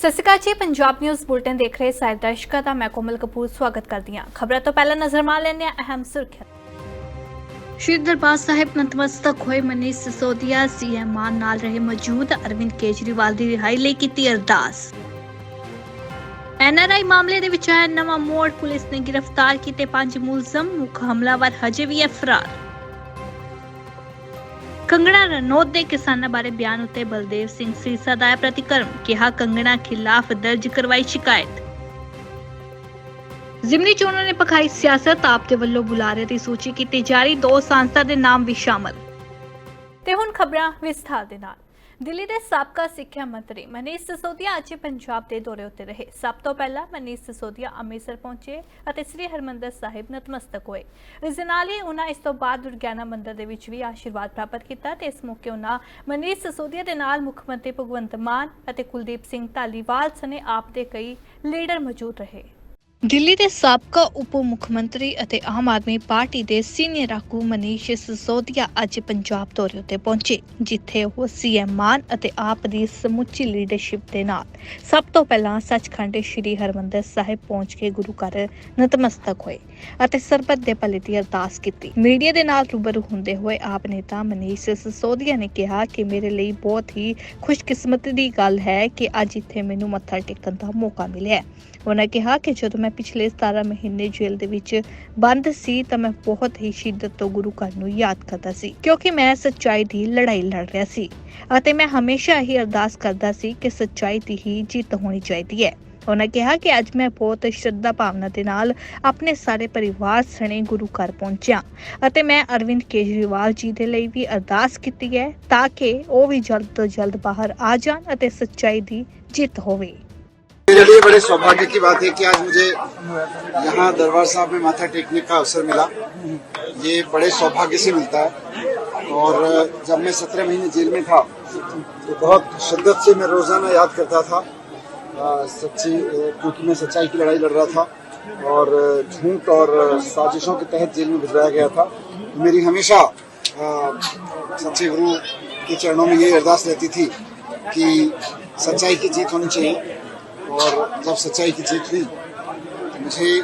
ਸਤਿ ਸ਼੍ਰੀ ਅਕਾਲ ਜੀ, Punjab news bulletin ਦੇਖ ਰਹੇ ਸਾਰੇ ਦਰਸ਼ਕਾਂ ਦਾ, ਮੈਂ ਕੋਮਲ ਕਪੂਰ ਸਵਾਗਤ ਕਰਦੀ ਹਾਂ। ਖਬਰਾਂ ਤੋਂ ਪਹਿਲਾਂ ਨਜ਼ਰ ਮਾਰ ਲੈਂਦੇ ਹਾਂ, ਅਹਿਮ ਸੁਰਖੀਆਂ ਸ਼੍ਰੀ ਦਰਬਾਰ ਸਾਹਿਬ ਨਤਮਸਤਕ ਹੋਏ ਮਨੀਸ਼ ਸਿਸੋਦੀਆ, ਸੀਐਮ ਮਾਨ ਨਾਲ ਰਹੇ ਮੌਜੂਦ ਅਰਵਿੰਦ ਕੇਜਰੀਵਾਲ ਦੀ ਰਿਹਾਈ ਲਈ ਕੀਤੀ ਅਰਦਾਸ। ਐਨਆਰਆਈ ਮਾਮਲੇ ਦੇ ਵਿੱਚ ਆਇਆ ਨਵਾਂ ਮੋੜ, ਪੁਲਿਸ ਨੇ ਗ੍ਰਿਫਤਾਰ ਕੀਤੇ ਪੰਜ ਮੁਲਜ਼ਮ, ਮੁੱਖ ਹਮਲਾਵਰ ਹਜੇ ਵੀ ਹੈ ਫਰਾਰ। ਕੰਗਣਾ ਰਣੌਤ ਦੇ ਕਿਸਾਨਾਂ ਬਾਰੇ ਬਿਆਨ ਉੱਤੇ ਬਲਦੇਵ ਸਿੰਘ ਸੀਸਾ ਦਾ ਪ੍ਰਤੀਕਰਮ, ਕਿਹਾ ਕੰਗਣਾ ਖਿਲਾਫ ਦਰਜ ਕਰਵਾਈ ਸ਼ਿਕਾਇਤ। ਜ਼ਿਮਨੀ ਚੋਣਾਂ ਨੇ ਪਖਾਈ ਸਿਆਸਤ, ਆਪ ਦੇ ਵੱਲੋਂ ਬੁਲਾਰੇ ਦੀ ਸੂਚੀ ਕੀਤੀ ਜਾਰੀ, ਦੋ ਸੰਸਥਾ ਦੇ ਨਾਮ ਵੀ ਸ਼ਾਮਲ। ਤੇ ਹੁਣ ਖਬਰਾਂ ਵਿਸਥਾਰ ਦੇ ਨਾਲ। ਦਿੱਲੀ ਦੇ ਸਾਬਕਾ ਸਿੱਖਿਆ ਮੰਤਰੀ ਮਨੀਸ਼ ਸਿਸੋਦੀਆ ਅੱਜ ਪੰਜਾਬ ਦੇ ਦੌਰੇ ਉੱਤੇ ਰਹੇ। ਸਭ ਤੋਂ ਪਹਿਲਾਂ ਮਨੀਸ਼ ਸਿਸੋਦੀਆ ਅੰਮ੍ਰਿਤਸਰ ਪਹੁੰਚੇ ਅਤੇ ਸ੍ਰੀ ਹਰਮੰਦਰ ਸਾਹਿਬ ਨਤਮਸਤਕ ਹੋਏ। ਇਸ ਦੇ ਨਾਲ ਹੀ ਉਹਨਾਂ ਇਸ ਤੋਂ ਬਾਅਦ ਦੁਰਗਿਆਨਾ ਮੰਦਿਰ ਦੇ ਵਿੱਚ ਵੀ ਆਸ਼ੀਰਵਾਦ ਪ੍ਰਾਪਤ ਕੀਤਾ ਤੇ ਇਸ ਮੌਕੇ ਉਹਨਾਂ ਮਨੀਸ਼ ਸਿਸੋਦੀਆ ਦੇ ਨਾਲ ਮੁੱਖ ਮੰਤਰੀ ਭਗਵੰਤ ਮਾਨ ਅਤੇ ਕੁਲਦੀਪ ਸਿੰਘ ਧਾਲੀਵਾਲ ਸਣੇ ਆਪ ਦੇ ਕਈ ਲੀਡਰ ਮੌਜੂਦ ਰਹੇ। ਦਿੱਲੀ ਦੇ ਸਾਬਕਾ ਉਪ ਮੁੱਖ ਮੰਤਰੀ ਅਤੇ ਆਮ ਆਦਮੀ ਪਾਰਟੀ ਦੇ ਸੀਨੀਅਰ ਆਗੂ ਮਨੀਸ਼ ਸਿਸੋਦੀਆ ਅੱਜ ਪੰਜਾਬ ਦੌਰੇ ਉੱਤੇ ਪਹੁੰਚੇ, ਜਿੱਥੇ ਉਹ ਸੀਐਮ ਮਾਨ ਅਤੇ ਆਪ ਦੀ ਸਮੁੱਚੀ ਲੀਡਰਸ਼ਿਪ ਦੇ ਨਾਲ ਸਭ ਤੋਂ ਪਹਿਲਾਂ ਸੱਚਖੰਡ ਸ੍ਰੀ ਹਰਮੰਦਰ ਸਾਹਿਬ ਪਹੁੰਚ ਕੇ ਗੁਰੂ ਘਰ ਨਤਮਸਤਕ ਹੋਏ ਅਤੇ ਸਰਬੱਤ ਦੇ ਭਲੇ ਦੀ ਅਰਦਾਸ ਕੀਤੀ। ਮੀਡੀਆ ਦੇ ਨਾਲ ਰੂਬਰੂ ਹੁੰਦੇ ਹੋਏ ਆਪ ਨੇਤਾ ਮਨੀਸ਼ ਸਿਸੋਦੀਆ ਨੇ ਕਿਹਾ ਕਿ ਮੇਰੇ ਲਈ ਬਹੁਤ ਹੀ ਖੁਸ਼ਕਿਸਮਤ ਦੀ ਗੱਲ ਹੈ ਕਿ ਅੱਜ ਇੱਥੇ ਮੈਨੂੰ ਮੱਥਾ ਟੇਕਣ ਦਾ ਮੌਕਾ ਮਿਲਿਆ ਹੈ। ਉਹਨਾਂ ਕਿਹਾ ਕਿ ਜਦੋਂ ਮੈਂ ਪਿਛਲੇ 17 ਮਹੀਨੇ ਜੇਲ੍ਹ ਦੇ ਵਿੱਚ ਬੰਦ ਸੀ ਤਾਂ ਮੈਂ ਬਹੁਤ ਹੀ ਸ਼ਿੱਦਤ ਤੋਂ ਗੁਰੂ ਘਰ ਨੂੰ ਯਾਦ ਕਰਦਾ ਸੀ, ਕਿਉਂਕਿ ਮੈਂ ਸੱਚਾਈ ਦੀ ਲੜਾਈ ਲੜ ਰਿਹਾ ਸੀ ਅਤੇ ਮੈਂ ਹਮੇਸ਼ਾ ਹੀ ਅਰਦਾਸ ਕਰਦਾ ਸੀ ਕਿ ਸੱਚਾਈ ਦੀ ਹੀ ਜਿੱਤ ਹੋਣੀ ਚਾਹੀਦੀ ਹੈ। ਉਹਨਾਂ ਕਿਹਾ ਕਿ ਅੱਜ ਮੈਂ ਬਹੁਤ ਸ਼ਰਧਾ ਭਾਵਨਾ ਦੇ ਨਾਲ ਆਪਣੇ ਸਾਰੇ ਪਰਿਵਾਰ ਸਣੇ ਗੁਰੂ ਘਰ ਪਹੁੰਚਿਆ ਅਤੇ ਮੈਂ ਅਰਵਿੰਦ ਕੇਜਰੀਵਾਲ ਜੀ ਦੇ ਲਈ ਵੀ ਅਰਦਾਸ ਕੀਤੀ ਹੈ ਤਾਂ ਕਿ ਉਹ ਵੀ ਜਲਦ ਤੋਂ ਜਲਦ ਬਾਹਰ ਆ ਜਾਣ ਅਤੇ ਸੱਚਾਈ ਦੀ ਜਿੱਤ ਹੋਵੇ। मेरे लिए बड़े सौभाग्य की बात है कि आज मुझे यहाँ दरबार साहब में माथा टेकने का अवसर मिला। ये बड़े सौभाग्य से मिलता है। और जब मैं सत्रह महीने जेल में था तो बहुत शिद्दत से मैं रोज़ाना याद करता था। सच्ची क्योंकि मैं सच्चाई की लड़ाई लड़ रहा था और झूठ और साजिशों के तहत जेल में भिजवाया गया था। मेरी हमेशा सच्चे गुरु के चरणों में ये अरदास रहती थी कि सच्चाई की जीत होनी चाहिए। और जब सच्चाई की जीत तो मुझे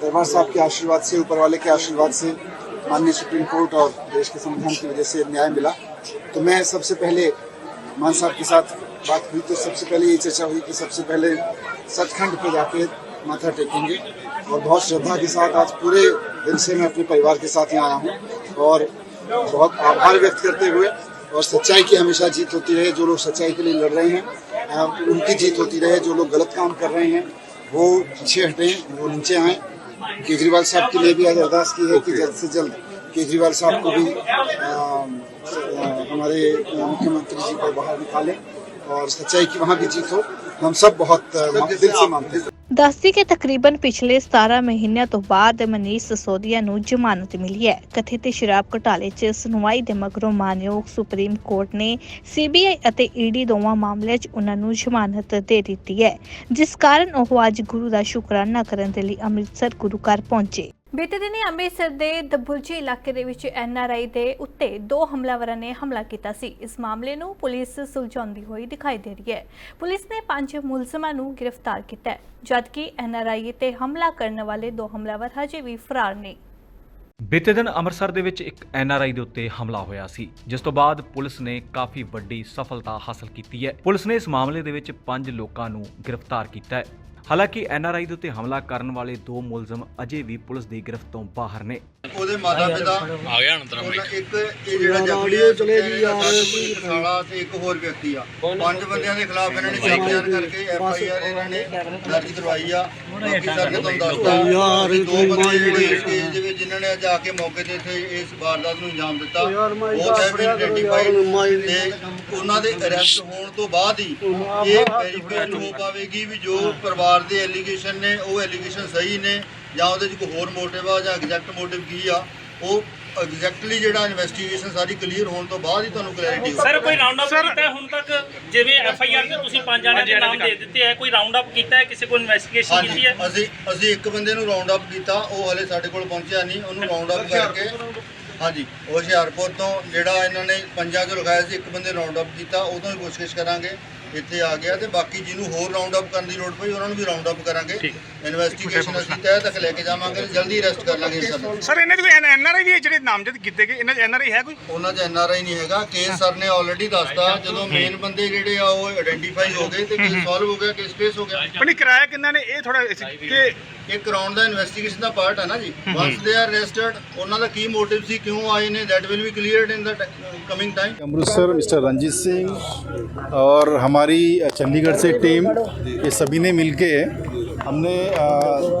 दरबार साहब के आशीर्वाद से, ऊपर वाले के आशीर्वाद से माननीय सुप्रीम कोर्ट और देश के संविधान की वजह से न्याय मिला। तो मैं सबसे पहले मान साहब के साथ बात हुई तो सबसे पहले ये चर्चा हुई कि सबसे पहले सचखंड पे जाके माथा टेकेंगे और बहुत श्रद्धा के साथ आज पूरे दिन से मैं अपने परिवार के साथ यहाँ आया हूँ और बहुत आभार व्यक्त करते हुए और सच्चाई की हमेशा जीत होती रहे, जो लोग सच्चाई के लिए लड़ रहे हैं। उनकी जीत होती रहे जो लोग गलत काम कर रहे हैं वो पीछे हटें वो नीचे आए। केजरीवाल साहब के लिए भी आज अरदास की है कि जल्द से जल्द केजरीवाल साहब को भी हमारे मुख्यमंत्री जी को बाहर निकालें और सच्चाई की वहाँ भी जीत हो। हम सब बहुत दिल से मानते हैं। ਦੱਸਦੀ ਕਿ ਤਕਰੀਬਨ ਪਿਛਲੇ 17 ਮਹੀਨਿਆਂ ਤੋਂ ਬਾਅਦ ਮਨੀਸ਼ ਸਸੋਦੀਆ ਨੂੰ ਜ਼ਮਾਨਤ ਮਿਲੀ ਹੈ। ਕਥਿਤ ਸ਼ਰਾਬ ਘੁਟਾਲੇ 'ਚ ਸੁਣਵਾਈ ਦੇ ਮਗਰੋਂ ਮਾਨਯੋਗ ਸੁਪਰੀਮ ਕੋਰਟ ਨੇ ਸੀਬੀਆਈ ਅਤੇ ਈਡੀ ਦੋਵਾਂ ਮਾਮਲਿਆਂ 'ਚ ਉਹਨਾਂ ਨੂੰ ਜ਼ਮਾਨਤ ਦੇ ਦਿੱਤੀ ਹੈ, ਜਿਸ ਕਾਰਨ ਉਹ ਅੱਜ ਗੁਰੂ ਦਾ ਸ਼ੁਕਰਾਨਾ ਕਰਨ ਦੇ ਲਈ ਅੰਮ੍ਰਿਤਸਰ ਗੁਰੂ ਘਰ ਪਹੁੰਚੇ। ਬੀਤੇ ਦਿਨੀ ਅੰਮ੍ਰਿਤਸਰ ਦੇ ਦਬੁਲਜੀ ਇਲਾਕੇ ਦੇ ਵਿੱਚ ਐਨਆਰਆਈ ਦੇ ਉੱਤੇ ਦੋ ਹਮਲਾਵਰਾਂ ਨੇ ਹਮਲਾ ਕੀਤਾ ਸੀ। ਇਸ ਮਾਮਲੇ ਨੂੰ ਪੁਲਿਸ ਸੁਲਝਾਉਂਦੀ ਹੋਈ ਦਿਖਾਈ ਦੇ ਰਹੀ ਹੈ। ਪੁਲਿਸ ਨੇ ਪੰਜ ਮੁਲਜ਼ਮਾਂ ਨੂੰ ਗ੍ਰਿਫਤਾਰ ਕੀਤਾ ਹੈ, ਜਦਕਿ ਐਨਆਰਆਈ ਤੇ ਹਮਲਾ ਕਰਨ ਵਾਲੇ ਦੋ ਹਮਲਾਵਰ ਹਜੇ ਵੀ ਫਰਾਰ ਨੇ। ਬੀਤੇ ਦਿਨ ਅੰਮ੍ਰਿਤਸਰ ਦੇ ਵਿੱਚ ਇੱਕ ਐਨਆਰਆਈ ਦੇ ਉੱਤੇ ਹਮਲਾ ਹੋਇਆ ਸੀ, ਜਿਸ ਤੋਂ ਬਾਅਦ ਪੁਲਿਸ ਨੇ ਕਾਫੀ ਵੱਡੀ ਸਫਲਤਾ ਹਾਸਲ ਕੀਤੀ ਹੈ। ਪੁਲਿਸ ਨੇ ਇਸ ਮਾਮਲੇ ਦੇ ਵਿੱਚ ਪੰਜ ਲੋਕਾਂ ਨੂੰ ਗ੍ਰਿਫਤਾਰ ਕੀਤਾ ਹੈ। ਹਾਲਾਂਕਿ ਐਨਆਰਆਈ ਦੇ ਉੱਤੇ ਹਮਲਾ ਕਰਨ ਵਾਲੇ ਦੋ ਮੁਲਜ਼ਮ ਅਜੇ ਵੀ ਪੁਲਿਸ ਦੀ ਗ੍ਰਿਫਤ ਤੋਂ ਬਾਹਰ ਨੇ। ਉਹਦੇ ਮਾਤਾ ਪਿਤਾ ਆ ਗਿਆ ਹੁਣ ਤੇਰਾ ਇੱਕ ਇਹ ਜਿਹੜਾ ਜ਼ਖਮੀ ਹੈ ਚਲੇ ਜੀ ਯਾਰ ਸਾਲਾ ਤੇ ਇੱਕ ਹੋਰ ਵਿਅਕਤੀ ਆ। ਪੰਜ ਬੰਦਿਆਂ ਦੇ ਖਿਲਾਫ ਇਹਨਾਂ ਨੇ ਸ਼ਿਕਾਇਤ ਕਰਕੇ ਐਫ ਆਈ ਆਰ ਇਹਨਾਂ ਨੇ ਦਰਜ ਕਰਵਾਈ ਆ। ਬਾਕੀ ਸਰ ਨੇ ਤੁਹਾਨੂੰ ਦੱਸਤਾ ਯਾਰ ਦੋ ਬੰਦੇ ਜਿਹੜੇ ਇਸ ਕੇਸ ਦੇ ਵਿੱਚ ਜਿਨ੍ਹਾਂ ਨੇ ਅੱਜ ਆ ਕੇ ਮੌਕੇ ਤੇ ਇੱਥੇ ਇਸ ਵਾਰਦਾਤ ਨੂੰ ਅੰਜਾਮ ਦਿੱਤਾ ਉਹ ਹੈ ਵੀ ਆਈਡੈਂਟੀਫਾਈਡ ਤੇ ਉਹਨਾਂ ਦੇ ਅਰੈਸਟ ਹੋਣ ਤੋਂ ਬਾਅਦ ਹੀ ਇਹ ਵੈਰੀਫਾਈਡ ਹੋ ਪਾਵੇਗੀ ਵੀ ਜੋ ਪਰਿਵਾਰ ਦੇ ਐਲੀਗੇਸ਼ਨ ਨੇ ਉਹ ਐਲੀਗੇਸ਼ਨ ਸਹੀ ਨੇ ਜਾਂ ਉਹਦੇ 'ਚ ਕੋਈ ਹੋਰ ਮੋਟਿਵ ਆ ਜਾਂ ਐਗਜ਼ੈਕਟ ਮੋਟਿਵ ਕੀ ਆ ਉਹ ਐਗਜ਼ੈਕਟਲੀ ਜਿਹੜਾ ਇਨਵੈਸਟੀਗੇਸ਼ਨ ਸਾਰੀ ਕਲੀਅਰ ਹੋਣ ਤੋਂ ਬਾਅਦ ਹੀ ਤੁਹਾਨੂੰ ਕਲੈਰਿਟੀ ਹੋ ਸਰ ਕੋਈ ਰਾਉਂਡ ਅਪ ਕੀਤਾ ਹੈ ਹੁਣ ਤੱਕ? ਜਿਵੇਂ ਐਫ ਆਈ ਆਰ ਤੇ ਤੁਸੀਂ ਪੰਜ ਜਾਣਿਆਂ ਦੇ ਨਾਮ ਦੇ ਦਿੱਤੇ ਹੈ ਕੋਈ ਰਾਉਂਡ ਅਪ ਕੀਤਾ ਹੈ? ਕਿਸੇ ਕੋਲ ਇਨਵੈਸਟੀਗੇਸ਼ਨ ਕੀਤੀ ਹੈ? ਅਸੀਂ ਅਸੀਂ ਇੱਕ ਬੰਦੇ ਨੂੰ ਰਾਉਂਡ ਅਪ ਕੀਤਾ ਉਹ ਹਲੇ ਸਾਡੇ ਕੋਲ ਪਹੁੰਚਿਆ ਨਹੀਂ ਉਹਨੂੰ ਰਾਉਂਡ ਅਪ ਕਰਕੇ ਹਾਂਜੀ ਉਹ ਹੁਸ਼ਿਆਰਪੁਰ ਤੋਂ ਜਿਹੜਾ ਇਹਨਾਂ ਨੇ ਪੰਜਾਂ ਚੋਂ ਲਗਾਇਆ ਸੀ ਇੱਕ ਬੰਦੇ ਰਾਉਂਡ ਅਪ ਕੀਤਾ ਉਹ ਤੋਂ ਵੀ ਪੁੱਛਗਿੱਛ ਕਰਾਂਗੇ। ਇੱਥੇ ਆ ਗਿਆ ਤੇ ਬਾਕੀ ਜਿਹਨੂੰ ਹੋਰ ਰਾਉਂਡ ਅਪ ਕਰਨ ਦੀ ਲੋੜ ਪਈ ਉਹਨਾਂ ਨੂੰ ਵੀ ਰਾਉਂਡ ਅਪ ਕਰਾਂਗੇ। ਇਨਵੈਸਟੀਗੇਸ਼ਨ ਅਸੀਂ ਤਹਿ ਤੱਕ ਲੈ ਕੇ ਜਾਵਾਂਗੇ ਜਲਦੀ ਅਰੈਸਟ ਕਰ ਲਾਂਗੇ ਸਰ ਸਰ ਇਹਨਾਂ ਦੇ ਕੋਈ ਐਨਆਰਆਈ ਵੀ ਜਿਹੜੇ ਨਾਮਜ਼ਦ ਕੀਤੇ ਗਏ? ਇਹਨਾਂ ਦੇ ਐਨਆਰਆਈ ਹੈ ਕੋਈ? ਉਹਨਾਂ ਦੇ ਐਨਆਰਆਈ ਨਹੀਂ ਹੈਗਾ। ਕੇਸ ਸਰ ਨੇ ਆਲਰੇਡੀ ਦੱਸਤਾ ਜਦੋਂ ਮੇਨ ਬੰਦੇ ਜਿਹੜੇ ਆ ਉਹ ਆਇਡੈਂਟੀਫਾਈ ਹੋ ਗਏ ਤੇ ਕੇਸ ਸੋਲਵ ਹੋ ਗਿਆ ਕੇਸ ਪੇਸ ਹੋ ਗਿਆ। ਪਰ ਕਿਰਾਇਆ ਕਿੰਨਾ ਨੇ ਇਹ ਥੋੜਾ ਕਿ ਇਹ ਕਰਾਉਣ ਦਾ ਇਨਵੈਸਟੀਗੇਸ਼ਨ ਦਾ ਪਾਰਟ ਹੈ ਨਾ ਜੀ। ਵਾਂਸ ਦੇ ਆਰ ਅਰੈਸਟਡ ਉਹਨਾਂ ਦਾ ਕੀ ਮੋਟਿਵ ਸੀ ਕਿਉਂ ਆਏ ਨੇ that will be cleared in the coming time Amritsar mister Ranjit Singh ਔਰ ਹਮਾਰੇ हमारी चंडीगढ़ से टीम ये सभी ने मिल हमने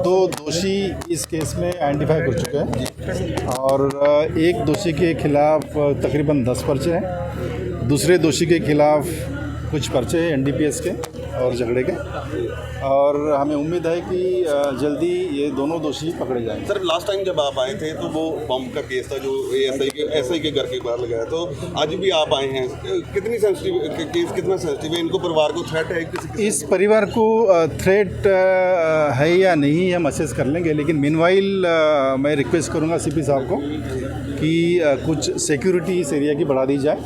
दो दोषी इस केस में आइडेंटिफाई कर चुके हैं। और एक दोषी के खिलाफ तकरीबन दस पर्चे हैं। दूसरे दोषी के खिलाफ कुछ पर्चे हैं एनडीपीएस के। और झगड़े के। और हमें उम्मीद है कि जल्दी ये दोनों दोषी पकड़े जाएँगे। सर लास्ट टाइम जब आप आए थे तो वो बम का केस था जो एस आई के एस आई के घर के बाहर लगाया तो आज भी आप आए हैं। कितनी सेंसिटिव केस कितना सेंसिटिव है? इनको परिवार को थ्रेट है किसी किसी इस परिवार को थ्रेट है या नहीं हम असेस कर लेंगे। लेकिन मीनवाइल मैं रिक्वेस्ट करूँगा सीपी साहब को कि कुछ सिक्योरिटी इस एरिया की बढ़ा दी जाए।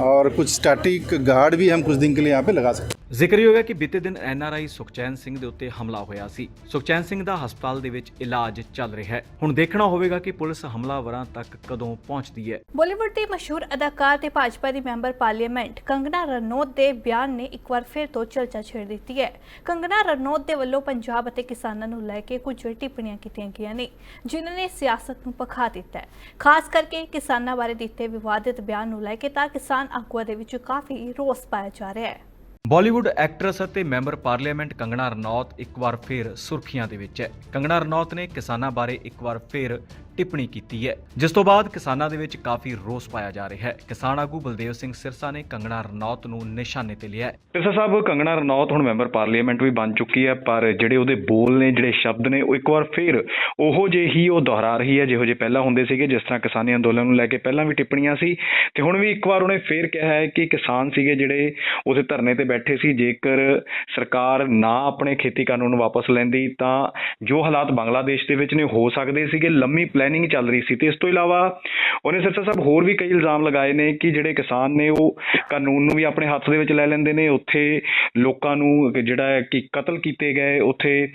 और कुछ स्टैटिक गार्ड भी हम कुछ दिन के लिए यहाँ पे लगा सकते हैं ਜ਼ਿਕਰਯੋਗ ਹੈ ਕਿ ਬੀਤੇ ਦਿਨ ਐਨਆਰਆਈ ਸੁਖਚੈਨ ਸਿੰਘ ਦੇ ਉੱਤੇ ਹਮਲਾ ਹੋਇਆ ਸੀ ਸੁਖਚੈਨ ਸਿੰਘ ਦਾ ਹਸਪਤਾਲ ਦੇ ਵਿੱਚ ਇਲਾਜ ਚੱਲ ਰਿਹਾ ਹੈ ਹੁਣ ਦੇਖਣਾ ਹੋਵੇਗਾ ਕਿ ਪੁਲਿਸ ਹਮਲਾਵਰਾਂ ਤੱਕ ਕਦੋਂ ਪਹੁੰਚਦੀ ਹੈ ਬਾਲੀਵੁੱਡ ਦੀ ਮਸ਼ਹੂਰ ਅਦਾਕਾਰ ਤੇ ਭਾਜਪਾ ਦੀ ਮੈਂਬਰ ਪਾਰਲੀਮੈਂਟ ਕੰਗਨਾ ਰਣੌਤ ਦੇ ਬਿਆਨ ਨੇ ਇੱਕ ਵਾਰ ਫਿਰ ਤੋਂ ਚਰਚਾ ਛੇੜ ਦਿੱਤੀ ਹੈ ਕੰਗਨਾ ਰਣੌਤ ਦੇ ਵੱਲੋਂ ਪੰਜਾਬ ਅਤੇ ਕਿਸਾਨਾਂ ਨੂੰ ਲੈ ਕੇ ਕੁਝ ਟਿੱਪਣੀਆਂ ਕੀਤੀਆਂ ਗਈਆਂ ਨੇ ਜਿਨ੍ਹਾਂ ਨੇ ਸਿਆਸਤ ਨੂੰ ਪਖਾ ਦਿੱਤਾ ਹੈ ਖਾਸ ਕਰਕੇ ਕਿਸਾਨਾਂ ਬਾਰੇ ਦਿੱਤੇ ਵਿਵਾਦਿਤ ਬਿਆਨ ਨੂੰ ਲੈ ਕੇ ਤਾਂ ਕਿਸਾਨ ਆਗੂਆਂ ਦੇ ਵਿੱਚ ਕਾਫੀ ਰੋਸ ਪਾਇਆ ਜਾ ਰਿਹਾ ਹੈ। ਬਾਲੀਵੁੱਡ ਐਕਟਰੈਸ ਅਤੇ ਮੈਂਬਰ ਪਾਰਲੀਮੈਂਟ ਕੰਗਣਾ ਰਣੌਤ ਇੱਕ ਵਾਰ ਫਿਰ ਸੁਰਖੀਆਂ ਦੇ ਵਿੱਚ ਹੈ। ਕੰਗਣਾ ਰਣੌਤ ਨੇ ਕਿਸਾਨਾਂ ਬਾਰੇ ਇੱਕ ਵਾਰ ਫਿਰ ਟਿੱਪਣੀ ਕੀਤੀ ਹੈ। ਜਿਸ ਤੋਂ ਬਾਅਦ ਕਿਸਾਨਾਂ ਦੇ ਵਿੱਚ ਕਾਫੀ ਰੋਸ ਪਾਇਆ ਜਾ ਰਿਹਾ ਹੈ। ਕਿਸਾਨ ਆਗੂ ਬਲਦੇਵ ਸਿੰਘ ਸਿਰਸਾ ਨੇ ਕੰਗਣਾ ਰਣੌਤ ਨੂੰ ਨਿਸ਼ਾਨੇ ਤੇ ਲਿਆ ਹੈ। ਸਿਰਸਾ ਸਾਹਿਬ, ਕੰਗਣਾ ਰਣੌਤ ਹੁਣ ਮੈਂਬਰ ਪਾਰਲੀਮੈਂਟ ਵੀ ਬਣ ਚੁੱਕੀ ਹੈ, ਪਰ ਜਿਹੜੇ ਉਹਦੇ ਬੋਲ ਨੇ, ਜਿਹੜੇ ਸ਼ਬਦ ਨੇ, ਉਹ ਇੱਕ ਵਾਰ ਫਿਰ ਉਹੋ ਜਿਹੇ ਹੀ ਉਹ ਦੁਹਰਾ ਰਹੀ ਹੈ, ਜਿਹੋ ਜਿਹੇ ਪਹਿਲਾਂ ਹੁੰਦੇ ਸੀਗੇ, ਜਿਸ ਤਰ੍ਹਾਂ ਕਿਸਾਨੀ ਅੰਦੋਲਨ ਨੂੰ ਲੈ ਕੇ ਪਹਿਲਾਂ ਵੀ ਟਿੱਪਣੀਆਂ ਸੀ। ਤੇ ਹੁਣ ਵੀ ਇੱਕ ਵਾਰ ਉਹਨੇ ਫੇਰ ਕਿਹਾ ਹੈ ਕਿ ਕਿਸਾਨ ਸੀਗੇ ਜਿਹੜੇ ਉਹਦੇ ਧਰਨੇ ਤੇ ਬੈਠੇ ਸੀ, ਜੇਕਰ ਸਰਕਾਰ ਨਾ ਆਪਣੇ ਖੇਤੀ ਕਾਨੂੰਨ ਵਾਪਸ ਲੈਂਦੀ, ਤਾਂ ਜੋ ਹਾਲਾਤ ਬੰਗਲਾਦੇਸ਼ ਦੇ ਵਿੱਚ ਨੇ, ਹੋ ਸਕਦੇ ਸੀਗੇ। ਲੰਮੀ ਪਲੈਨਿੰਗ ਚੱਲ ਰਹੀ ਸੀ ਤੇ ਇਸ ਤੋਂ ਇਲਾਵਾ ਉਹਨੇ ਸਿਰਸਾ ਸਾਹਿਬ ਹੋਰ ਵੀ ਕਈ ਇਲਜ਼ਾਮ ਲਗਾਏ ਨੇ ਕਿ ਜਿਹੜੇ ਕਿਸਾਨ ਨੇ ਉਹ ਕਾਨੂੰਨ ਨੂੰ ਵੀ ਆਪਣੇ ਹੱਥ ਦੇ ਵਿੱਚ ਲੈ ਲੈਂਦੇ ਨੇ ਉੱਥੇ ਲੋਕਾਂ ਨੂੰ ਜਿਹੜਾ ਹੈ ਕਿ ਕਤਲ ਕੀਤੇ ਗਏ ਉੱਥੇ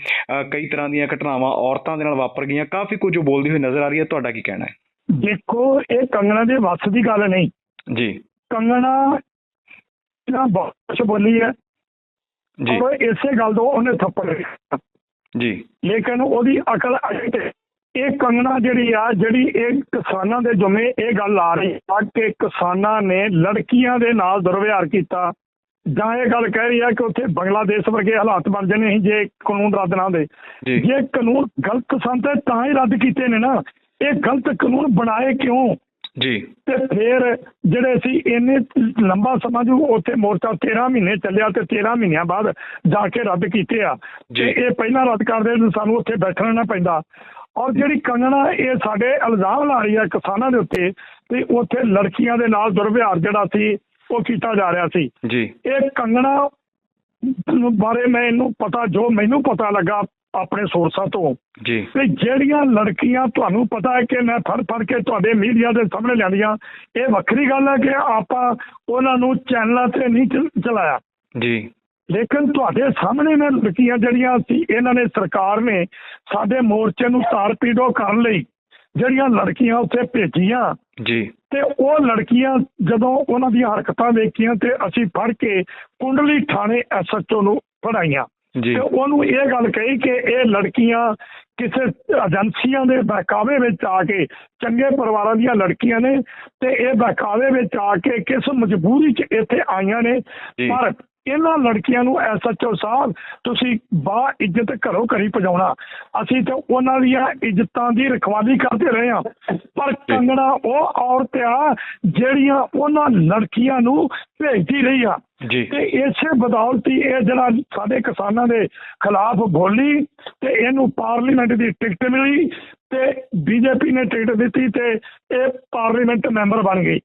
ਕਈ ਤਰ੍ਹਾਂ ਦੀਆਂ ਘਟਨਾਵਾਂ ਔਰਤਾਂ ਦੇ ਨਾਲ ਵਾਪਰ ਗਈਆਂ। ਕਾਫੀ ਕੁਝ ਉਹ ਬੋਲਦੀ ਹੋਈ ਨਜ਼ਰ ਆ ਰਹੀ ਹੈ। ਤੁਹਾਡਾ ਕੀ ਕਹਿਣਾ ਹੈ? ਦੇਖੋ ਇਹ ਕੰਗਣਾ ਦੇ ਵੱਸ ਦੀ ਗੱਲ ਨਹੀਂ। ਜੀ। ਕੰਗਣਾ ਨਾ ਬਹੁਤ ਬੋਲੀ ਹੈ। ਜੀ। ਔਰ ਇਸੇ ਗੱਲ ਤੋਂ ਉਹਨੇ ਥੱਪੜ ਜੀ। ਲੇਕਿਨ ਉਹਦੀ ਅਕਲ ਅਜੇ ਤੇ ਇਹ ਕੰਗਣਾ ਜਿਹੜੀ ਆ ਜਿਹੜੀ ਇਹ ਕਿਸਾਨਾਂ ਦੇ ਜੁਮੇ ਇਹ ਗੱਲ ਆ ਰਹੀ ਆ ਕਿ ਕਿਸਾਨਾਂ ਨੇ ਲੜਕੀਆਂ ਦੇ ਨਾਲ ਦੁਰਵਿਹਾਰ ਕੀਤਾ। ਜਾਂ ਇਹ ਗੱਲ ਕਹਿ ਰਹੀ ਆ ਕਿ ਉੱਥੇ ਬੰਗਲਾਦੇਸ਼ ਵਰਗੇ ਹਾਲਾਤ ਬਣ ਜਾਣੇ ਸੀ ਜੇ ਕਾਨੂੰਨ ਰੱਦ ਨਾ ਹੁੰਦੇ ਜੀ। ਕਾਨੂੰਨ ਗਲਤ ਸਨ ਤੇ ਤਾਂ ਹੀ ਰੱਦ ਕੀਤੇ ਨੇ ਨਾ। ਇਹ ਗਲਤ ਕਾਨੂੰਨ ਬਣਾਏ ਕਿਉਂ? ਜੀ। ਤੇ ਫਿਰ ਜਿਹੜੇ ਸੀ ਇੰਨੇ ਲੰਬਾ ਸਮਾਂ ਜੋ ਉੱਥੇ ਮੋਰਚਾ 13 ਮਹੀਨੇ ਚੱਲਿਆ ਤੇ 13 ਮਹੀਨਿਆਂ ਬਾਅਦ ਜਾ ਕੇ ਰੱਦ ਕੀਤੇ ਆ। ਜੀ। ਤੇ ਇਹ ਪਹਿਲਾਂ ਰੱਦ ਕਰਦੇ ਨੂੰ ਸਾਨੂੰ ਉੱਥੇ ਬੈਠਣਾ ਨਾ ਪੈਂਦਾ। ਔਰ ਜਿਹੜੀ ਕੰਗਣਾ ਇਹ ਸਾਡੇ ਇਲਜ਼ਾਮ ਲਾ ਰਹੀ ਹੈ ਕਿਸਾਨਾਂ ਦੇ ਉੱਤੇ ਤੇ ਉੱਥੇ ਲੜਕੀਆਂ ਦੇ ਨਾਲ ਦੁਰਵਿਹਾਰ ਜਿਹੜਾ ਸੀ ਉਹ ਕੀਤਾ ਜਾ ਰਿਹਾ ਸੀ। ਜੀ। ਇਹ ਕੰਗਣਾ ਬਾਰੇ ਮੈਂ ਇਹਨੂੰ ਪਤਾ ਜੋ ਮੈਨੂੰ ਪਤਾ ਲੱਗਾ ਆਪਣੇ ਸੋਰਸਾਂ ਤੋਂ ਜੀ। ਤੇ ਜਿਹੜੀਆਂ ਲੜਕੀਆਂ ਤੁਹਾਨੂੰ ਪਤਾ ਹੈ ਕਿ ਮੈਂ ਫੜ ਫੜ ਕੇ ਤੁਹਾਡੇ ਮੀਡੀਆ ਦੇ ਸਾਹਮਣੇ ਲਿਆਂਦੀਆਂ ਇਹ ਵੱਖਰੀ ਗੱਲ ਹੈ ਕਿ ਆਪਾਂ ਉਹਨਾਂ ਨੂੰ ਚੈਨਲਾਂ ਤੇ ਨਹੀਂ ਚਲਾਇਆ। ਜੀ। ਲੇਕਿਨ ਤੁਹਾਡੇ ਸਾਹਮਣੇ ਨੇ ਲੜਕੀਆਂ ਜਿਹੜੀਆਂ ਸੀ ਇਹਨਾਂ ਨੇ ਸਰਕਾਰ ਨੇ ਸਾਡੇ ਮੋਰਚੇ ਨੂੰ ਤਾਰਪੀਡੋ ਕਰਨ ਲਈ ਜਿਹੜੀਆਂ ਲੜਕੀਆਂ ਉੱਥੇ ਭੇਜੀਆਂ ਜੀ। ਤੇ ਉਹ ਲੜਕੀਆਂ ਜਦੋਂ ਉਹਨਾਂ ਦੀਆਂ ਹਰਕਤਾਂ ਵੇਖੀਆਂ ਤੇ ਅਸੀਂ ਫੜ ਕੇ ਕੁੰਡਲੀ ਥਾਣੇ ਐਸਐਚਓ ਨੂੰ ਫੜਾਈਆਂ। ਤੇ ਉਹਨੂੰ ਇਹ ਗੱਲ ਕਹੀ ਕਿ ਇਹ ਲੜਕੀਆਂ ਕਿਸੇ ਏਜੰਸੀਆਂ ਦੇ ਬਹਿਕਾਵੇ ਵਿੱਚ ਆ ਕੇ ਚੰਗੇ ਪਰਿਵਾਰਾਂ ਦੀਆਂ ਲੜਕੀਆਂ ਨੇ ਤੇ ਇਹ ਬਹਿਕਾਵੇ ਵਿੱਚ ਆ ਕੇ ਕਿਸ ਮਜਬੂਰੀ 'ਚ ਇੱਥੇ ਆਈਆਂ ਨੇ। ਪਰ ਇਹਨਾਂ ਲੜਕੀਆਂ ਨੂੰ ਐਸਐਚਓ ਸਾਹਿਬ ਤੁਸੀਂ ਬਾ ਇੱਜ਼ਤ ਘਰੋਂ ਘਰੀ ਪਜਾਉਣਾ ਅਸੀਂ ਤਾਂ ਉਹਨਾਂ ਦੀਆਂ ਇੱਜ਼ਤਾਂ ਦੀ ਰਖਵਾਲੀ ਕਰਦੇ ਰਹੇ ਹਾਂ। ਪਰ ਕੰਗਣਾ ਉਹ ਔਰਤ ਆ ਜਿਹੜੀਆਂ ਉਹਨਾਂ ਲੜਕੀਆਂ ਨੂੰ ਭੇਜਦੀ ਰਹੀ ਆ। ਜੀ। ਤੇ ਇਸੇ ਬਦੌਲਤ ਹੀ ਇਹ ਜਿਹੜਾ ਸਾਡੇ ਕਿਸਾਨਾਂ ਦੇ ਖਿਲਾਫ ਬੋਲੀ ਤੇ ਇਹਨੂੰ ਪਾਰਲੀਮੈਂਟ ਦੀ ਟਿਕਟ ਮਿਲੀ ਤੇ ਬੀਜੇਪੀ ਨੇ ਟਿਕਟ ਦਿੱਤੀ ਤੇ ਇਹ ਪਾਰਲੀਮੈਂਟ ਮੈਂਬਰ ਬਣ ਗਈ।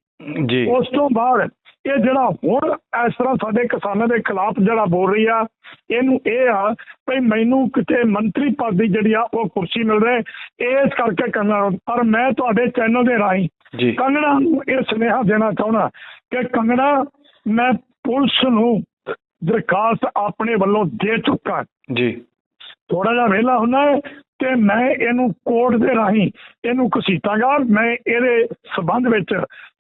ਜੀ। ਉਸ ਤੋਂ ਬਾਅਦ ਇਹ ਜਿਹੜਾ ਹੁਣ ਇਸ ਤਰ੍ਹਾਂ ਸਾਡੇ ਕਿਸਾਨਾਂ ਦੇ ਖਿਲਾਫ ਜਿਹੜਾ ਬੋਲ ਰਹੀ ਆ ਇਹਨੂੰ ਇਹ ਆ ਭਈ ਮੈਨੂੰ ਕਿਤੇ ਮੰਤਰੀ ਪਦ ਦੀ ਜਿਹੜੀ ਆ ਉਹ ਕੁਰਸੀ ਮਿਲ ਰਹੀ ਇਸ ਕਰਕੇ ਕੰਗਣਾ ਪਰ ਮੈਂ ਤੁਹਾਡੇ ਚੈਨਲ ਦੇ ਰਾਹੀਂ ਕੰਗਣਾ ਨੂੰ ਇਹ ਸੁਨੇਹਾ ਦੇਣਾ ਚਾਹੁੰਦਾ ਕਿ ਕੰਗਣਾ ਮੈਂ ਪੁਲਿਸ ਨੂੰ ਦਰਖਾਸਤ ਆਪਣੇ ਵੱਲੋਂ ਦੇ ਚੁੱਕਾ। ਜੀ। ਥੋੜਾ ਜਿਹਾ ਵਿਹਲਾ ਹੁੰਦਾ ਹੈ ਤੇ ਮੈਂ ਇਹਨੂੰ ਕੋਰਟ ਦੇ ਰਾਹੀਂ ਇਹਨੂੰ ਘਸੀਟਾਂਗਾ ਮੈਂ ਇਹਦੇ ਸਬੰਧ ਵਿੱਚ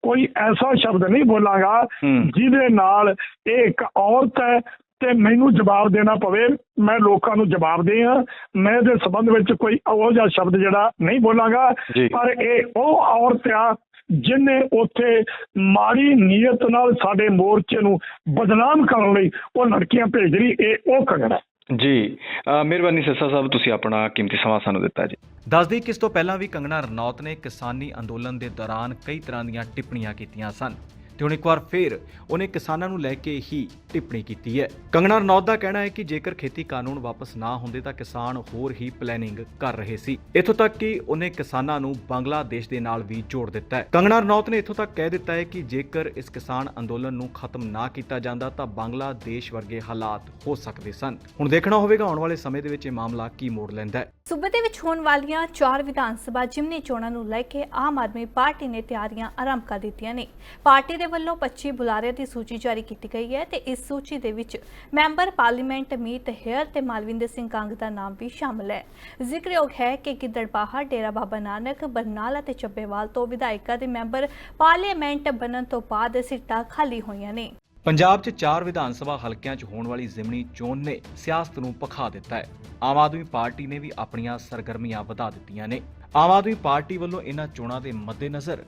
ਕੋਈ ਐਸਾ ਸ਼ਬਦ ਨਹੀਂ ਬੋਲਾਂਗਾ। ਜਿਹਦੇ ਨਾਲ ਇਹ ਇੱਕ ਔਰਤ ਹੈ ਤੇ ਮੈਨੂੰ ਜਵਾਬ ਦੇਣਾ ਪਵੇ ਮੈਂ ਲੋਕਾਂ ਨੂੰ ਜਵਾਬ ਦੇ ਆ ਮੈਂ ਇਹਦੇ ਸਬੰਧ ਵਿੱਚ ਕੋਈ ਉਹ ਜਿਹਾ ਸ਼ਬਦ ਜਿਹੜਾ ਨਹੀਂ ਬੋਲਾਂਗਾ। ਪਰ ਇਹ ਉਹ ਔਰਤ ਆ ਜਿਨੇ ਉੱਥੇ ਮਾੜੀ ਨੀਅਤ ਨਾਲ ਸਾਡੇ ਮੋਰਚੇ ਨੂੰ ਬਦਨਾਮ ਕਰਨ ਲਈ ਉਹ ਲੜਕੀਆਂ ਭੇਜ ਰਹੀ ਇਹ ਉਹ ਕਗੜਾ ਜੀ ਮਿਹਰਬਾਨੀ ਸਿਰਸਾ ਸਾਹਿਬ, ਤੁਸੀਂ ਆਪਣਾ ਕੀਮਤੀ ਸਮਾਂ ਸਾਨੂੰ ਦਿੱਤਾ ਜੀ। ਦੱਸਦੇ ਕਿ ਇਸ ਤੋਂ ਪਹਿਲਾਂ ਵੀ ਕੰਗਣਾ ਰਣੌਤ ਨੇ ਕਿਸਾਨੀ ਅੰਦੋਲਨ ਦੇ ਦੌਰਾਨ ਕਈ ਤਰ੍ਹਾਂ ਦੀਆਂ ਟਿੱਪਣੀਆਂ ਕੀਤੀਆਂ ਸਨ। ਤੇ ਹੁਣ ਇੱਕ ਵਾਰ ਫੇਰ ਉਹਨੇ ਕਿਸਾਨਾਂ ਨੂੰ ਲੈ ਕੇ ਹੀ ਟਿੱਪਣੀ ਕੀਤੀ ਹੈ। ਕੰਗਣਾ ਰਣੌਤ ਦਾ ਕਹਿਣਾ ਹੈ ਕਿ ਜੇਕਰ ਖੇਤੀ ਕਾਨੂੰਨ ਵਾਪਸ ਨਾ ਹੁੰਦੇ ਤਾਂ ਕਿਸਾਨ ਹੋਰ ਹੀ ਪਲੈਨਿੰਗ ਕਰ ਰਹੇ ਸੀ। ਇੱਥੋਂ ਤੱਕ ਕਿ ਉਹਨੇ ਕਿਸਾਨਾਂ ਨੂੰ ਬੰਗਲਾਦੇਸ਼ ਦੇ ਨਾਲ ਵੀ ਜੋੜ ਦਿੱਤਾ ਹੈ। ਕੰਗਣਾ ਰਣੌਤ ਨੇ ਇੱਥੋਂ ਤੱਕ ਕਹਿ ਦਿੱਤਾ ਹੈ ਕਿ ਜੇਕਰ ਇਸ ਕਿਸਾਨ ਅੰਦੋਲਨ ਨੂੰ ਖਤਮ ਨਾ ਕੀਤਾ ਜਾਂਦਾ ਤਾਂ ਬੰਗਲਾਦੇਸ਼ ਵਰਗੇ ਹਾਲਾਤ ਹੋ ਸਕਦੇ ਸਨ। ਹੁਣ ਦੇਖਣਾ ਹੋਵੇਗਾ ਆਉਣ ਵਾਲੇ ਸਮੇਂ ਦੇ ਵਿੱਚ ਇਹ ਮਾਮਲਾ ਕੀ ਮੋੜ ਲੈਂਦਾ ਹੈ। ਸੂਬੇ ਦੇ ਵਿੱਚ ਹੋਣ ਵਾਲੀਆਂ ਚਾਰ ਵਿਧਾਨ ਸਭਾ ਜਿਮਨੀ ਚੋਣਾਂ ਨੂੰ ਲੈ ਕੇ ਆਮ ਆਦਮੀ ਪਾਰਟੀ ਨੇ ਤਿਆਰੀਆਂ ਆਰੰਭ ਕਰ ਦਿੱਤੀਆਂ ਨੇ। ਪਾਰਟੀ ਦੇ ਵੱਲੋਂ 25 ਬੁਲਾਰਿਆਂ ਦੀ ਸੂਚੀ ਜਾਰੀ ਕੀਤੀ ਗਈ ਹੈ ਤੇ ਇਸ ਸੂਚੀ ਦੇ ਵਿੱਚ ਮੈਂਬਰ ਪਾਰਲੀਮੈਂਟ, ਮੀਤ, ਹੇਅਰ ਤੇ ਮਾਲਵਿੰਦਰ ਸਿੰਘ ਕੰਗ ਦਾ ਨਾਮ ਵੀ ਸ਼ਾਮਲ ਹੈ। ਜ਼ਿਕਰਯੋਗ ਹੈ ਕਿ ਗਿੱਦੜਬਾਹਾ, ਡੇਰਾ ਬਾਬਾ ਨਾਨਕ, ਬਰਨਾਲਾ ਤੇ ਚੱਬੇਵਾਲ ਤੋਂ ਵਿਧਾਇਕਾਂ ਦੇ ਮੈਂਬਰ ਪਾਰਲੀਮੈਂਟ ਬਣਨ ਤੋਂ ਬਾਅਦ ਸੀਟਾਂ ਖਾਲੀ ਹੋਈਆਂ ਨੇ। ਪੰਜਾਬ 'ਚ ਚਾਰ ਵਿਧਾਨ ਸਭਾ ਹਲਕਿਆਂ 'ਚ ਹੋਣ ਵਾਲੀ ਜ਼ਿਮਨੀ ਚੋਣ ਨੇ ਸਿਆਸਤ ਨੂੰ ਪਖਾ ਦਿੱਤਾ ਹੈ। ਆਮ ਆਦਮੀ ਪਾਰਟੀ ਨੇ ਵੀ ਆਪਣੀਆਂ ਸਰਗਰਮੀਆਂ ਵਧਾ ਦਿੱਤੀਆਂ ਨੇ। ਆਮ ਆਦਮੀ ਪਾਰਟੀ ਵੱਲੋਂ ਇਹਨਾਂ ਚੋਣਾਂ ਦੇ ਮੱਦੇਨਜ਼ਰ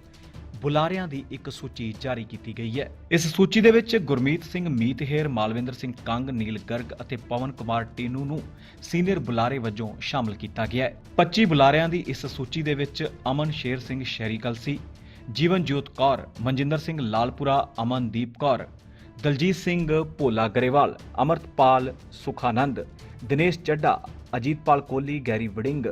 ਬੁਲਾਰਿਆਂ ਦੀ ਇੱਕ ਸੂਚੀ ਜਾਰੀ ਕੀਤੀ ਗਈ ਹੈ। ਇਸ ਸੂਚੀ ਦੇ ਵਿੱਚ ਗੁਰਮੀਤ ਸਿੰਘ ਮੀਤਹੇਰ ਮਾਲਵਿੰਦਰ ਸਿੰਘ ਕੰਗ, ਨੀਲ ਗਰਗ ਅਤੇ ਪਵਨ ਕੁਮਾਰ ਟੀਨੂ ਨੂੰ ਸੀਨੀਅਰ ਬੁਲਾਰੇ ਵਜੋਂ ਸ਼ਾਮਲ ਕੀਤਾ ਗਿਆ ਹੈ। 25 ਬੁਲਾਰਿਆਂ ਦੀ ਇਸ ਸੂਚੀ ਦੇ ਵਿੱਚ ਅਮਨ ਸ਼ੇਰ ਸਿੰਘ ਸ਼ਹਿਰੀ ਕਲਸੀ ਜੀਵਨਜੋਤ ਕੌਰ, ਮਨਜਿੰਦਰ ਸਿੰਘ ਲਾਲਪੁਰਾ, ਅਮਨਦੀਪ ਕੌਰ, ਦਲਜੀਤ ਸਿੰਘ ਭੋਲਾ ਗਰੇਵਾਲ, ਅਮਰਤਪਾਲ ਸੁਖਾਨੰਦ, ਦਿਨੇਸ਼ ਚੱਡਾ ਅਜੀਤਪਾਲ ਕੋਹਲੀ, ਗੈਰੀ ਵੜਿੰਗ